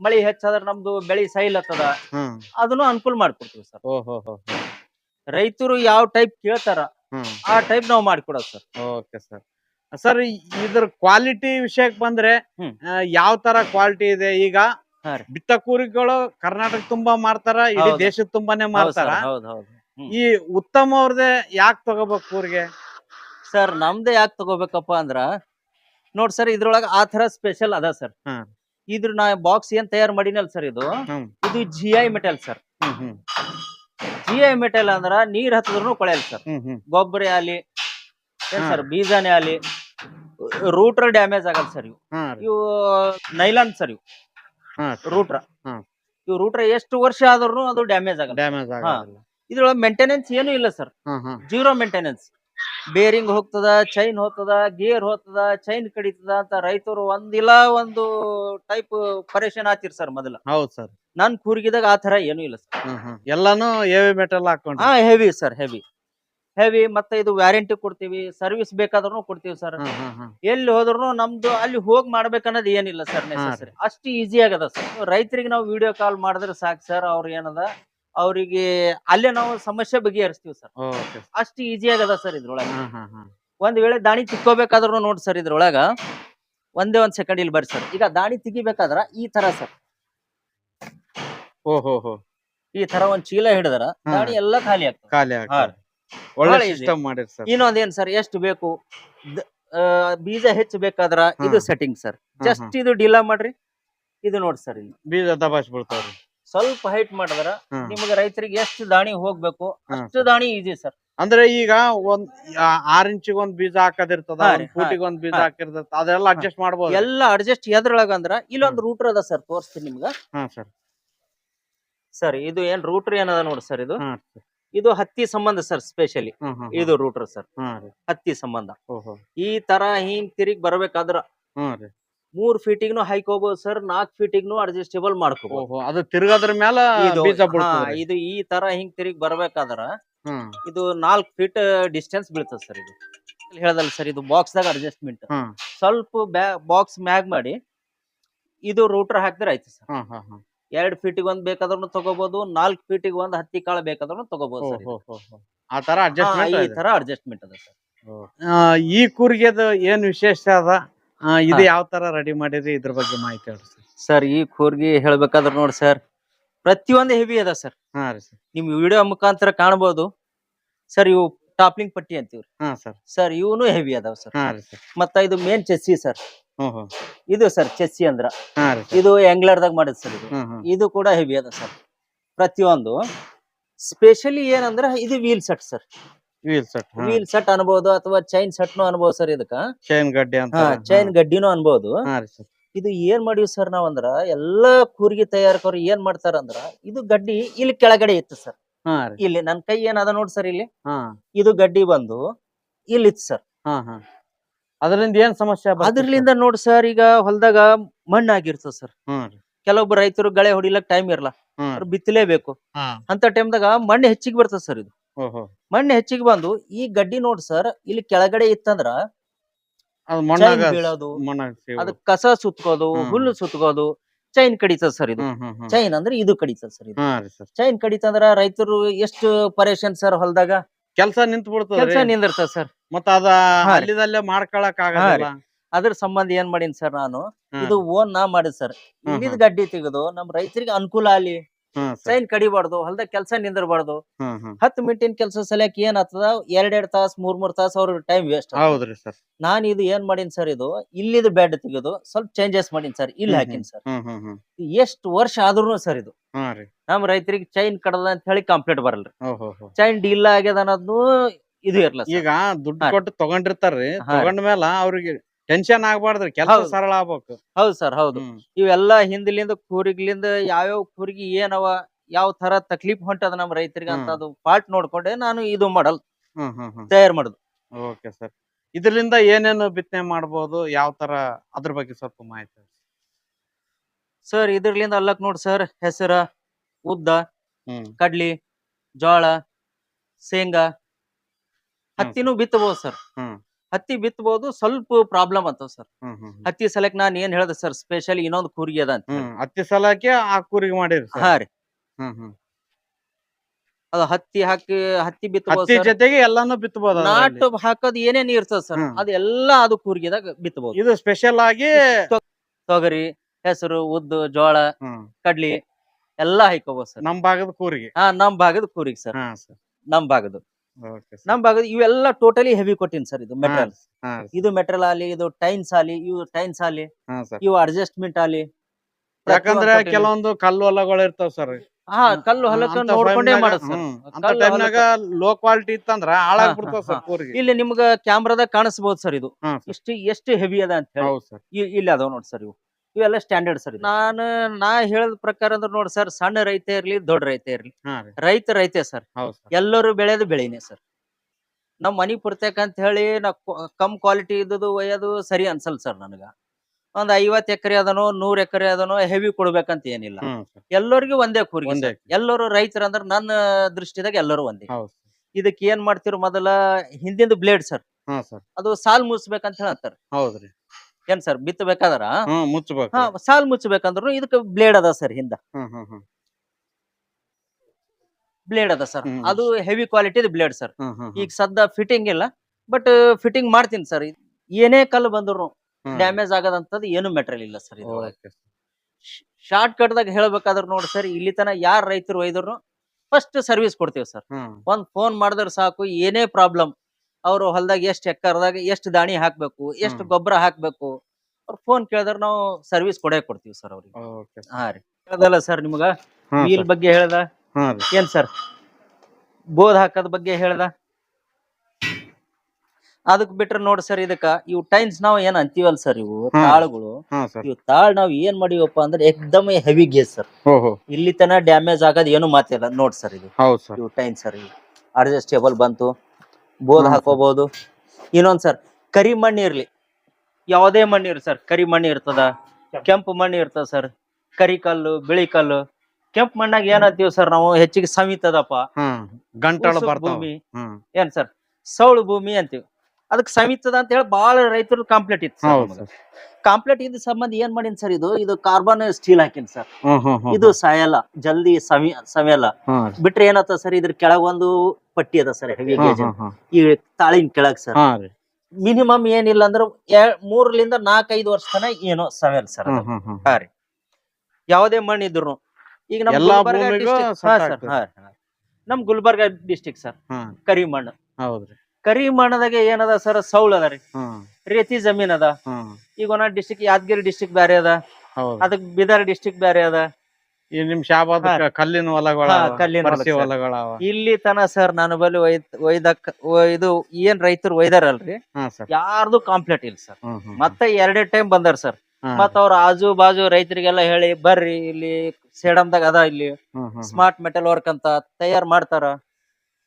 ಮಳಿ ಹೆಚ್ಚಾದ್ರ ನಮ್ದು ಬೆಳಿ ಸೈಲ್ ಹತ್ತದ ಹ್ಮ್. ಅದನ್ನು ಅನುಕೂಲ ಮಾಡ್ಕೊಡ್ತೀವಿ ಸರ್. ರೈತರು ಯಾವ ಟೈಪ್ ಕೇಳ್ತಾರ ಆ ಟೈಪ್ ನಾವು ಮಾಡ್ಕೊಡೋದು ಸರ್. Okay sir. ಸರ್ ಇದ್ರ ಕ್ವಾಲಿಟಿ ವಿಷಯಕ್ಕೆ ಬಂದ್ರೆ ಯಾವ ತರ ಕ್ವಾಲಿಟಿ ಇದೆ ಈಗ. ಬಿತ್ತ ಕೂರಿಗಳು ಕರ್ನಾಟಕ ತುಂಬಾ ಮಾರ್ತಾರ ಇಡೀ. ದೇಶದ ತುಂಬಾನೇ ಮಾರ್ತಾರ. ಹೌದು ಹೌದು. ಈ ಉತ್ತಮ ಅವ್ರದೇ ಯಾಕ್ ತಗೋಬೇಕು ಕೂರಿಗೆ? ಸರ್ ನಮ್ದೇ ಯಾಕೆ ತಗೋಬೇಕಪ್ಪ ಅಂದ್ರ ನೋಡ್ ಸರ್ ಇದ್ರೊಳಗ ಆ ತರ ಸ್ಪೆಷಲ್ ಅದ ಸರ್. ಇದ್ರ ನಾ ಬಾಕ್ಸ್ ಏನ್ ತಯಾರು ಮಾಡಿನಲ್ ಸರ್ ಇದು? ಇದು G I metal sir. G I metal ಅಂದ್ರ ನೀರ್ ಹತ್ತದ್ರು ಕೊಳೆಯಲ್ಲ ಸರ್. ಗೊಬ್ಬರ ಆಲಿ ಏನ್ ಸರ್ ಬೀಜನೇ ಆಲಿ ರೂಟರ್ ಡ್ಯಾಮೇಜ್ ಆಗಲ್ಲ ಸರ್ ಇವು. ಇವು ನೈಲಾನ್ ಸರ್ ಇವು. ಹಾ ರೂಟ್ರ ಇವ್ ಇವು ರೂಟ್ರ ಎಷ್ಟು ವರ್ಷ ಆದ್ರೂ ಅದು ಡ್ಯಾಮೇಜ್ ಆಗಲ್ಲ. ಡ್ಯಾಮೇಜ್ ಆಗಲ್ಲ ಇದ್ರೊಳಗೆ ಮೇಂಟೆನೆನ್ಸ್ ಏನು ಇಲ್ಲ ಸರ್ ಜೀರೋ ಮೇಂಟೆನೆನ್ಸ್ ಬೇರಿಂಗ್ ಹೋಗ್ತದ ಚೈನ್ ಹೋಗ್ತದ ಗೇರ್ ಹೋಗ್ತದ ಚೈನ್ ಕಡಿತದ ಅಂತ ರೈತರು ಒಂದಿಲ್ಲ ಒಂದು ಟೈಪ್ ಪರೇಷನ್ ಆತಿರ್ ಸರ್ ಮೊದಲ. ಹೌದ್ ಸರ್ ನನ್ ಕೂರ್ಗಿದಾಗ ಆ ತರ ಏನು ಇಲ್ಲ ಸರ್ ಎಲ್ಲಾನು ಎವಿ ಮೆಟಲ್ ಹಾಕೊಂಡ್ರಿ ಹಾ ಹೆವಿ ಸರ್ ಹೆವಿ ಹೆವಿ ಮತ್ತೆ ಇದು ವ್ಯಾರಂಟಿ ಕೊಡ್ತೀವಿ ಸರ್ವಿಸ್ ಬೇಕಾದ್ರೂ ಕೊಡ್ತೀವಿ ಸರ್ ಎಲ್ಲಿ ಹೋದ್ರು ನಮ್ದು ಅಲ್ಲಿ ಹೋಗಿ ಮಾಡ್ಬೇಕನ್ನೋದು ಏನಿಲ್ಲ ಸರ್ ನೆಸೆಸರಿ ಅಷ್ಟು ಈಸಿ ಆಗದ ಸರ್ ರೈತರಿಗೆ ನಾವು ವಿಡಿಯೋ ಕಾಲ್ ಮಾಡಿದ್ರೆ ಸಾಕು ಸರ್ ಅವ್ರ ಏನದ ಅವರಿಗೆ ಅಲ್ಲೇ ನಾವು ಸಮಸ್ಯೆ ಬಗೆಹರಿಸ್ತೀವಿ ಸರ್ ಅಷ್ಟು ಈಸಿ ಆಗದ ಸರ್ ಇದ್ರೊಳಗೆ. ಒಂದ್ ವೇಳೆ ದಾಣಿ ತಿಕ್ಕೋಬೇಕಾದ್ರೂ ನೋಡಿ ಸರ್ ಇದ್ರೊಳಗ ಒಂದೇ ಒಂದ್ ಸೆಕೆಂಡ್ ಇಲ್ಲಿ ಬರ್ರಿ ಸರ್ ಈಗ ದಾಣಿ ತೆಗಿಬೇಕಾದ್ರ ಈ ತರ ಸರ್ ಓಹೋ ಈ ತರ ಒಂದ್ ಚೀಲ ಹಿಡಿದ್ರ ದಾಣಿ ಎಲ್ಲಾ ಖಾಲಿ ಆಗ್ತದೆ. ಖಾಲಿ ಹಾ ಆಗ್ತದೆ ಒಳ್ಳೆ ಸಿಸ್ಟಮ್ ಮಾಡಿರಿ ಸರ್. ಇನ್ನೊಂದೇನ್ ಸರ್ ಎಷ್ಟು ಬೇಕು? ಬೀಜ ಹೆಚ್ಚು ಬೇಕಾದ್ರ ಇದು. Setting sir. ಜಸ್ಟ್ ಇದು ಡಿಲಾ ಮಾಡ್ರಿ. ಇದು ನೋಡಿ ಸರ್ ಇಲ್ಲಿ. ಬೀಜ ದಬಾಸ್ ಬೀಳ್ತಾವ್ರಿ ಸ್ವಲ್ಪ ಹೈಟ್ ಮಾಡಿದ್ರ ನಿಮಗೆ ರೈತರಿಗೆ ಎಷ್ಟು ದಾಣಿ ಹೋಗ್ಬೇಕು ಅಷ್ಟು ದಾಣಿ ಈಜಿ ಸರ್. ಅಂದ್ರೆ ಈಗ ಒಂದ್ ಆರ್ ಇಂಚಿಗೆ ಒಂದ್ ಬೀಜ ಹಾಕದಿರ್ತದ ಫೂಟಿಗೆ ಒಂದ್ ಬೀಜ. ಹಾಕಿರ್ತದ ಅದೆಲ್ಲ ಅಡ್ಜಸ್ಟ್ ಮಾಡ್ಬೋದು. ಎಲ್ಲ ಅಡ್ಜಸ್ಟ್ ಎದ್ರೊಳಗ ಅಂದ್ರ ಇಲ್ಲೊಂದು ರೂಟರ್ ಅದ ಸರ್ ತೋರಿಸ್ತೀನಿ ನಿಮ್ಗ. ಸರ್. ಸರ್ ಇದು ಏನ್ ರೂಟರ್ ಏನದ ನೋಡಿ ಸರ್ ಇದು. ಇದು ಹತ್ತಿ ಸಂಬಂಧ ಸರ್ ಸ್ಪೆಷಲಿ ಇದು ರೂಟರ್ ಸರ್ ಹತ್ತಿ ಸಂಬಂಧ. ಈ ತರ ಹಿಂಗ್ ತಿರುಗಿ ಬರ್ಬೇಕಾದ್ರ ಮೂರ್ ಫೀಟಿಗ್ನು ಹಾಕೋಬಹುದು ಸರ್ ನಾಲ್ಕ್ ಫೀಟಿಗ್ನು ಅಡ್ಜಸ್ಟೇಬಲ್ ಮಾಡ್ಕೋಬಹುದು ಅದು ತಿರ್ಗೋದ್ರ ಮ್ಯಾಲ ಇದು ಈ ತರ ಹಿಂಗ್ ತಿರುಗಿ ಬರ್ಬೇಕಾದ್ರ ಇದು ನಾಲ್ಕ್ ಫೀಟ್ ಡಿಸ್ಟೆನ್ಸ್ ಬೀಳ್ತದೆ ಸರ್ ಇದು. ಹೇಳ್ದಲ್ಲ ಸರ್ ಇದು ಬಾಕ್ಸ್ ದಾಗ ಅಡ್ಜಸ್ಟ್ಮೆಂಟ್ ಸ್ವಲ್ಪ ಬಾಕ್ಸ್ ಮ್ಯಾಗ್ ಮಾಡಿ ಇದು ರೂಟರ್ ಹಾಕಿದ್ರೆ ಆಯ್ತು ಸರ್ ಎರಡ್ ಫೀಟಿಗೆ ಒಂದ್ ಬೇಕಾದ್ರೂ ತಗೋಬಹುದು ನಾಲ್ಕ್ ಫೀಟಿಗೆ ಒಂದ್ ಹತ್ತಿ ಕಾಳು ಬೇಕಾದ್ರೂ ತಗೋಬಹುದು ಸರ್. ಆ ತರ ಈ ಅಡ್ಜಸ್ಟ್ಮೆಂಟ್ ತರ ಅಡ್ಜಸ್ಟ್ಮೆಂಟ್ ಅದ ಸರ್. ಈ ಕೂರ್ಗೆದು ಏನ್ ವಿಶೇಷ ಅದ? ಆ, ಇದು ಹಾ. ಯಾವ ತರ ರೆಡಿ ಮಾಡಿರಿ? ಇದ್ರ ಬಗ್ಗೆ ಮಾಹಿತಿ ಹೇಳ್ರಿ ಸರ್. ಸರ್ ಈ ಕೂರ್ಗಿ ಹೇಳ್ಬೇಕಾದ್ರೆ ನೋಡಿ ಸರ್ ಪ್ರತಿಯೊಂದು ಹೆವಿ ಅದ ಸರ್. ಹಾ ರೀ ಸರ್. ನಿಮ್ ವಿಡಿಯೋ ಮುಖಾಂತರ ಕಾಣಬಹುದು ಸರ್ ಇವು ಟಾಪ್ಲಿಂಗ್ ಪಟ್ಟಿ ಅಂತೀವ್ರಿ. ಹಾ ಸರ್. ಸರ್ ಇವನು ಹೆವಿ ಅದಾವ ಸರ್. ಹಾ ರೀ ಸರ್. ಮತ್ತ ಇದು ಮೇನ್ ಚೆಸ್ಸಿ ಸರ್. ಇದು ಸರ್ ಚೆಸ್ಸಿ ಅಂದ್ರ ಇದು ಎಂಗ್ಲರ್ದಾಗ ಮಾಡಿದ್ ಸರ್ ಇದು. ಕೂಡ ಹೆವಿ ಅದ ಸರ್. ಪ್ರತಿಯೊಂದು. ಸ್ಪೆಷಲಿ ಏನಂದ್ರ ಇದು wheel set sir. Wheel set wheel set ಅನ್ಬಹುದು ಅಥವಾ ಚೈನ್ ಸೆಟ್ ನು ಅನ್ಬಹುದು ಸರ್ ಇದಕ್ಕ. ಚೈನ್ ಗಡ್ಡಿ ಅಂತ. ಚೈನ್ ಗಡ್ಡಿನು ಅನ್ಬಹುದು ಇದು ಏನ್ ಮಾಡಿವಿ ಸರ್ ನಾವಂದ್ರ ಎಲ್ಲಾ ಕೂರ್ಗಿ ತಯಾರಕರು ಏನ್ ಮಾಡ್ತಾರ ಅಂದ್ರ ಇದು ಗಡ್ಡಿ ಇಲ್ಲಿ ಕೆಳಗಡೆ ಇತ್ತು ಸರ್. ಇಲ್ಲಿ ನನ್ ಕೈ ಏನದ ನೋಡ್ ಸರ್ ಇಲ್ಲಿ. ಇದು ಗಡ್ಡಿ ಬಂದು ಇಲ್ಲಿ ಇತ್ತು ಸರ್ ಅದರಿಂದ ಏನ್ ಸಮಸ್ಯೆ? ಅದ್ರಲಿಂದ ನೋಡಿ ಸರ್ ಈಗ ಹೊಲದಾಗ ಮಣ್ಣ ಆಗಿರ್ತದ ಸರ್. ಕೆಲವೊಬ್ಬ ರೈತರು ಗಳೆ ಹೊಡಿಲಕ್ ಟೈಮ್ ಇರಲ್ಲ. ಅವ್ರು ಬಿತ್ತಲೇಬೇಕು. ಅಂತ ಅಂತ ಟೈಮ್ದಾಗ ಮಣ್ಣು ಹೆಚ್ಚಿಗೆ ಬರ್ತದ ಸರ್ ಇದು. ಮಣ್ಣು ಹೆಚ್ಚಿಗೆ ಬಂದು ಈ ಗಡ್ಡಿ ನೋಡಿ ಸರ್ ಇಲ್ಲಿ ಕೆಳಗಡೆ ಇತ್ತಂದ್ರ ಬೀಳೋದು ಅದ್ ಕಸ ಸುತ್ಕೋದು ಹುಲ್ಲು ಸುತ್ಕೋದು ಚೈನ್ ಕಡಿತದ ಸರ್ ಇದು. ಚೈನ್ ಅಂದ್ರೆ ಇದು ಕಡಿತದ ಸರ್ ಇದು. ಚೈನ್ ಕಡಿತಂದ್ರ ರೈತರು ಎಷ್ಟು ಪರೇಷನ್ ಸರ್ ಹೊಲದಾಗ? ಕೆಲಸ ನಿಂತು ಕೆಲಸ ನಿಂದಿರ್ತದ ಸರ್ ಮತ್ತ ಅದ ಹಾ ರೀ. ಅಲ್ಲಿದಲ್ಲೇ ಮಾಡ್ಕೊಳಕ್ ಆಗಲ್ಲ ಅದ್ರ ಸಂಬಂಧ ಏನ್ ಮಾಡೀನಿ ಸರ್ ನಾನು ಹ್ಮ್. ಇದು ಓನ್ ನಾ ಮಾಡಿದ್ ಸರ್ ಹ್ಮ್ ಹ್ಮ್. ಗಡ್ಡಿ ತೆಗೆದು ನಮ್ ರೈತರಿಗೆ ಅನುಕೂಲ ಆಗ್ಲಿ ಚೈನ್ ಕಡಿಬಾರ್ದು ಹೊಲದಾಗ ಕೆಲಸ ನಿಂದಿರಬಾರ್ದು. ಹತ್ತು ಮಿನಿಟಿನ ಕೆಲಸ ಸಲಕ್ ಏನ್ ಆತದ? ಎರಡ್ ಎರಡ್ ತಾಸ್ ಮೂರ್ ಮೂರ್ ತಾಸ್ ಅವ್ರ ಟೈಮ್ ವೇಸ್ಟ್ ಹೌದ್ರಿ ಸರ್. ನಾನ್ ಇದು ಏನ್ ಮಾಡೀನಿ ಸರ್ ಇದು? ಇಲ್ಲಿದ್ ಬೆಡ್ ತೆಗೆದು ಸ್ವಲ್ಪ ಚೇಂಜಸ್ ಮಾಡೀನಿ ಸರ್. ಇಲ್ಲಿ ಹಾಕಿನ್ ಸರ್. ಎಷ್ಟು ವರ್ಷ ಆದ್ರೂ ಸರ್ ಇದು. ನಮ್ ರೈತರಿಗೆ ಚೈನ್ ಕಡದ ಅಂತ ಹೇಳಿ ಕಂಪ್ಲೇಂಟ್ ಬರಲ್ರಿ. ಚೈನ್ ಡೀಲ್ ಆಗ್ಯದ ಅನ್ನೋದು ಇದು ಇರ್ಲ ಈಗ ದುಡ್ಡು. ಕೊಟ್ಟು ತಗೊಂಡಿರ್ತಾರ್ರಿ. ತಗೊಂಡ್ಮೇಲೆ ತಗೊಂಡ ಮೇಲ ಅವ್ರಿಗೆ ಟೆನ್ಷನ್ ಆಗ್ಬಾರ್ದ್ರಿ ಕೆಲಸ ಹೌದು. ಸರಳ ಆಗ್ಬೇಕು. ಹೌದು ಸರ್ ಹೌದು. ಹ್ಮ್. ಇವೆಲ್ಲ ಹಿಂದಿಲಿಂದ ಕೂರಿಗ್ಲಿಂದ ಯಾವ್ಯಾವ ಕೂರಿಗೆ ಏನವ ಯಾವ ತರ ತಕ್ಲೀಫ್ ಹೊಂಟದ ನಮ್ ರೈತರಿಗೆ ಅಂತ ಹ್ಮ್. ಅದು ಪಾರ್ಟ್ ನೋಡ್ಕೊಂಡೆ ನಾನು ಇದು ಮಾಡಲ್ ಹ್ಮ್ ಹ್ಮ್ ಹ್ಮ್. ತಯಾರು ಮಾಡುದು. Okay sir. ಇದರಿಂದ ಏನೇನು ಬಿತ್ತನೆ ಮಾಡ್ಬೋದು ಯಾವ ತರ ಅದ್ರ ಬಗ್ಗೆ ಸ್ವಲ್ಪ ಮಾಹಿತಿ ಸರ್ ಇದ್ರಲಿಂದ ಅಲ್ಲಕ್ ನೋಡ್ ಸರ್ ಹೆಸರ ಉದ್ದ ಹ್ಮ್. ಕಡ್ಲಿ ಜೋಳ ಶೇಂಗಾ ಹತ್ತಿನೂ ಬಿತ್ತಬಹುದು ಸರ್. ಹ್ಮ್. ಹತ್ತಿ ಬಿತ್ತಬಹುದು ಸ್ವಲ್ಪ ಪ್ರಾಬ್ಲಮ್ ಅಂತ ಸರ್. ಹತ್ತಿ ಸಲಕ್ ನಾನು ಏನ್ ಹೇಳ್ದೆ ಸರ್ ಸ್ಪೆಷಲ್ ಇನ್ನೊಂದು ಕೂರಿಗೆ ಅದ ಅಂತ. ಹತ್ತಿ ಸಲಕ್ಕೆ ಆ ಕೂರಿಗೆ ಮಾಡಿರಿ ಹಾ ರೀ. ಅದು ಹತ್ತಿ ಹಾಕಿ ಹತ್ತಿ ಬಿತ್ತಬಹುದು ಜೊತೆಗೆ ಎಲ್ಲಾನು ಬಿತ್ತಬಹುದು ನಾಟ್ ಹಾಕೋದ್ ಏನೇನ್ ಇರ್ತದ ಸರ್. ಅದೆಲ್ಲ ಅದು ಕೂರಿಗೆದಾಗ ಬಿತ್ತಬಹುದು ಇದು ಸ್ಪೆಷಲ್ ಆಗಿ ತೊಗರಿ ಹೆಸರು ಉದ್ದು ಜೋಳ ಕಡ್ಲಿ ಎಲ್ಲಾ ಹಾಕೋಬಹುದು ಸರ್ ನಮ್ ಭಾಗದ ಕೂರಿಗೆ. ಹಾ ನಮ್ ಭಾಗದ ಕೂರಿಗೆ ಸರ್ ನಮ್ ಭಾಗದ. ನಮ್ ಭಾಗದ ಇವೆಲ್ಲ ಟೋಟಲಿ ಹೆವಿ ಕೊಟ್ಟಿನಿ ಸರ್ ಇದು ಮೆಟ್ರಲ್ ಇದು ಮೆಟೀರಿಯಲ್ ಆಗಲಿ ಇದು ಟೈನ್ಸ್ ಆಲಿ ಇವು ಟೈನ್ಸ್ ಆಲಿ ಇವು ಅಡ್ಜಸ್ಟ್ಮೆಂಟ್ ಆಗಲಿ ಯಾಕಂದ್ರೆ ಕೆಲವೊಂದು ಕಲ್ಲು ಹೊಲಗಳು ಇರ್ತಾವ ಸರ್ ಹಾ ಕಲ್ಲು ಹೊಲಕ್ಕ ನೋಡ್ಕೊಂಡೇ ಮಾಡೋದು ಲೋ ಕ್ವಾಲಿಟಿ ಇತ್ತಂದ್ರ ಹಾಳಾಗ್ ಬಿಡ್ತಾವ ಸರ್. ಇಲ್ಲಿ ನಿಮ್ಗ ಕ್ಯಾಮ್ರಾದಾಗ ಕಾಣಿಸ್ಬೋದು ಸರ್ ಇದು. ಇಷ್ಟು ಎಷ್ಟು ಹೆವಿ ಅದ ಅಂತ ಹೇಳಿ. ಇಲ್ಲಿ ಅದಾವ ನೋಡಿ ಸರ್ ಇವು. ಇವೆಲ್ಲ ಸ್ಟ್ಯಾಂಡರ್ಡ್ ಸರ್ ನಾನು ನಾ ಹೇಳದ ಪ್ರಕಾರ ಅಂದ್ರೆ ನೋಡಿ ಸರ್ ಸಣ್ಣ ರೈತ ಇರ್ಲಿ ದೊಡ್ಡ ರೈತ ಇರ್ಲಿ. ರೈತ ರೈತ ಸರ್ ಎಲ್ಲರೂ ಬೆಳೆಯೋದು ಬೆಳೆನೇ ಸರ್ ನಮ್ ಮನಿ ಪುರ್ತೇಕ ಅಂತ ಹೇಳಿ ನಾ ಕಮ್ ಕ್ವಾಲಿಟಿ ಇದ್ದದು ಒಯ್ಯೋದು ಸರಿ ಅನ್ಸಲ್ ಸರ್ ನನಗ. ಒಂದ್ ಐವತ್ ಎಕರೆ ಅದನೋ ನೂರ್ ಎಕರೆ ಅದನೋ ಹೆವಿ ಕೊಡ್ಬೇಕಂತ ಏನಿಲ್ಲ. ಎಲ್ಲರಿಗೂ ಒಂದೇ ಕೂರ್ಗಿ. ಎಲ್ಲರೂ ರೈತರ ಅಂದ್ರ ನನ್ನ ದೃಷ್ಟಿದಾಗ ಎಲ್ಲರೂ ಒಂದೇ. ಇದಕ್ಕೆ ಏನ್ ಮಾಡ್ತಿರೋ ಮೊದಲ ಹಿಂದಿಂದ ಬ್ಲೇಡ್ ಸರ್ ಅದು ಸಾಲ್ ಮುಗಿಸ್ಬೇಕಂತ ಹೇಳತ್ತಾರ. ಹೌದ್ರಿ. ಏನ್ ಸರ್ ಬಿತ್ತಬೇಕಾದ್ರ? ಹ್ಮ್ ಮುಚ್ಚಬೇಕು. ಸಾಲ್ ಮುಚ್ಚಬೇಕಂದ್ರು ಇದಕ್ಕೆ ಬ್ಲೇಡ್ ಅದ ಸರ್ ಹಿಂದ. ಹ್ಮ್ ಹ್ಮ್ ಹ್ಮ್ ಬ್ಲೇಡ್ ಅದ ಸರ್. ಹ್ಮ್. ಅದು ಹೆವಿ ಕ್ವಾಲಿಟಿ ಬ್ಲೇಡ್ ಸರ್. ಹ್ಮ್ ಹ್ಮ್ ಈಗ ಸದ್ದ ಫಿಟ್ಟಿಂಗ್ ಇಲ್ಲ ಬಟ್ ಫಿಟ್ಟಿಂಗ್ ಮಾಡ್ತೀನಿ ಸರ್. ಏನೇ ಕಲ್ಲು ಬಂದ್ರು ಡ್ಯಾಮೇಜ್ ಆಗದಂತದ್ದು ಏನು ಮೆಟೀರಿಯಲ್ ಇಲ್ಲ ಸರ್ ಇದು ಶಾರ್ಟ್ ಕಟ್ ದಾಗ ಹೇಳ್ಬೇಕಾದ್ರ ನೋಡಿ ಸರ್ ಇಲ್ಲಿ ತನ ಯಾರ್ ರೈತರು ಒಯ್ದ್ರು ಫಸ್ಟ್ ಸರ್ವಿಸ್ ಕೊಡ್ತೀವಿ ಸರ್. ಹ್ಮ್. ಒಂದ್ ಫೋನ್ ಮಾಡಿದ್ರೆ ಸಾಕು ಏನೇ ಪ್ರಾಬ್ಲಮ್ ಅವ್ರು ಹೊಲದಾಗ ಎಷ್ಟ್ ಎಕ್ಕರ್ದಾಗ ಎಷ್ಟ್ ದಾಣಿ ಹಾಕ್ಬೇಕು ಎಷ್ಟು ಗೊಬ್ಬರ ಹಾಕ್ಬೇಕು ಅವ್ರ ಫೋನ್ ಕೇಳಿದ್ರೆ ನಾವು ಸರ್ವಿಸ್ ಕೊಡೇ ಕೊಡ್ತೀವಿ ಸರ್ ಅವ್ರಿಗೆ. ಹಾ ರೀ. ಹೇಳ್ದಲ್ಲ ಸರ್ ನಿಮ್ಗ? ವೀಲ್ ಬಗ್ಗೆ ಹೇಳ್ದ? ಏನ್ ಸರ್ ಬೋದ್ ಹಾಕದ ಬಗ್ಗೆ ಹೇಳ್ದ? ಅದಕ್ ಬಿಟ್ರೆ ನೋಡಿ ಸರ್ ಇದಕ್ಕ ಇವು ಟೈನ್ಸ್ ನಾವ್ ಏನ್ ಅಂತೀವಲ್ ಸರ್ ಇವು. ತಾಳ್ಗಳು? ಇವು ತಾಳ್ ನಾವ್ ಏನ್ ಮಾಡಿವಪ್ಪ ಅಂದ್ರೆ ಎಕ್ದಮ್ ಹೆವಿ ಗೇಸ್ ಸರ್ ಇಲ್ಲಿ ತನ ಡ್ಯಾಮೇಜ್ ಆಗದ್ ಏನು ಮಾತಿಲ್ಲ. ನೋಡ್ ಸರ್ ಇದು. ಇವು ಟೈನ್ ಸರ್ ಇವು. ಅಡ್ಜಸ್ಟೇಬಲ್ ಬಂತು. ಬೋದ್. ಹಾಕೋಬಹುದು ಇನ್ನೊಂದ್ ಸರ್ ಕರಿ ಮಣ್ಣು ಇರ್ಲಿ. ಯಾವುದೇ ಮಣ್ಣು ಇರ್ ಸರ್ ಕರಿ ಮಣ್ಣು ಇರ್ತದ. ಕೆಂಪು. ಮಣ್ಣು ಇರ್ತದ ಸರ್ ಕರಿ ಕಲ್ಲು ಬಿಳಿ ಕಲ್ಲು. ಕೆಂಪು ಮಣ್ಣಾಗ ಏನ್ ಅಂತೀವಿ ಸರ್ ನಾವು? ಹೆಚ್ಚಿಗೆ ಸಮೀತದಪ್ಪ ಉಸುಕ್ ಭೂಮಿ. ಹ್ಮ್. ಏನ್ ಸರ್ ಸೌಳು ಭೂಮಿ ಅಂತೀವಿ. ಅದಕ್ಕೆ ಸಮಿತದ ಅಂತ ಹೇಳಿ ಬಹಳ ರೈತರು ಕಾಂಪ್ಲೇಟ್ ಇತ್ತು ಕಾಂಪ್ಲೇಟ್ ಇದ್ದ ಸಂಬಂಧ ಏನ್ ಮಾಡಿನ್ ಸರ್ ಇದು? ಇದು ಕಾರ್ಬನ್ ಸ್ಟೀಲ್ ಹಾಕಿನ್ ಸರ್. ಇದು ಸಾಯಲ್ಲ ಜಲ್ದಿ ಹ್ಮ್ ಬಿಟ್ರೆ ಏನತ್ತ ಸರ್ ಇದ್ರ ಕೆಳಗ ಒಂದು ಪಟ್ಟಿ ಅದ ಸರ್ ಹೆವಿ ಗೇಜ್ ಈ ತಾಳಿನ ಕೆಳಗ್ ಸರ್. ಮಿನಿಮಮ್ ಏನಿಲ್ಲ ಅಂದ್ರೆ ಮೂರ್ಲಿಂದ ಮೂರರಿಂದ ನಾಲ್ಕೈದು ವರ್ಷ ತನ ಏನೋ ಸವೆಲ್ ಸರ್ ಹಾ ರೀ. ಯಾವುದೇ ಮಣ್ಣು ಇದ್ರು ಈಗ ನಮ್ ಗುಲ್ಬರ್ಗ ಹಾ. ನಮ್ ಗುಲ್ಬರ್ಗ ಡಿಸ್ಟಿಕ್ ಸರ್ ಕರಿ ಮಣ್ಣು ಹೌದ್ರಿ ಕರಿ ಮಣ್ಣದಾಗ ಏನದ ಸರ್? ಸೌಳ್ ಅದ ರೀ. ರೀತಿ ಜಮೀನ್ ಅದ. ಈಗ ಒಂದ್ ಡಿಸ್ಟಿಕ್ ಯಾದಗಿರಿ ಡಿಸ್ಟಿಕ್ ಬ್ಯಾರೆ ಅದ. ಅದಕ್ ಬೀದರ್ ಡಿಸ್ಟಿಕ್ ಬ್ಯಾರೆ ಅದ. ಈ ನಿಮ್ ಶಾಬಾದ್ ಕಲ್ಲಿನ ಹೊಲಗಳ ಕಲ್ಲಿನ ಹೊಲಗಳ ಇಲ್ಲಿ ತನ ಸರ್ ನಾನು ಬಲ್ಲಿ ಒಯ್ದ್ ಒಯ್ದಕ್ ಇದು ಏನ್ ರೈತರು ಒಯ್ದಾರಲ್ರಿ? ಯಾರ್ದು ಕಾಂಪ್ಲೇಟ್ ಇಲ್ಲ ಸರ್. ಮತ್ತೆ ಎರಡೇ ಟೈಮ್ ಬಂದಾರ ಸರ್. ಮತ್ತ ಅವ್ರ ಆಜು ಬಾಜು ರೈತರಿಗೆಲ್ಲ ಹೇಳಿ ಬರ್ರಿ ಇಲ್ಲಿ ಸೇಡಮ್ದಾಗ ಅದ ಇಲ್ಲಿ. ಸ್ಮಾರ್ಟ್ ಮೆಟಲ್ ವರ್ಕ್ ಅಂತ ತಯಾರ್ ಮಾಡ್ತಾರ.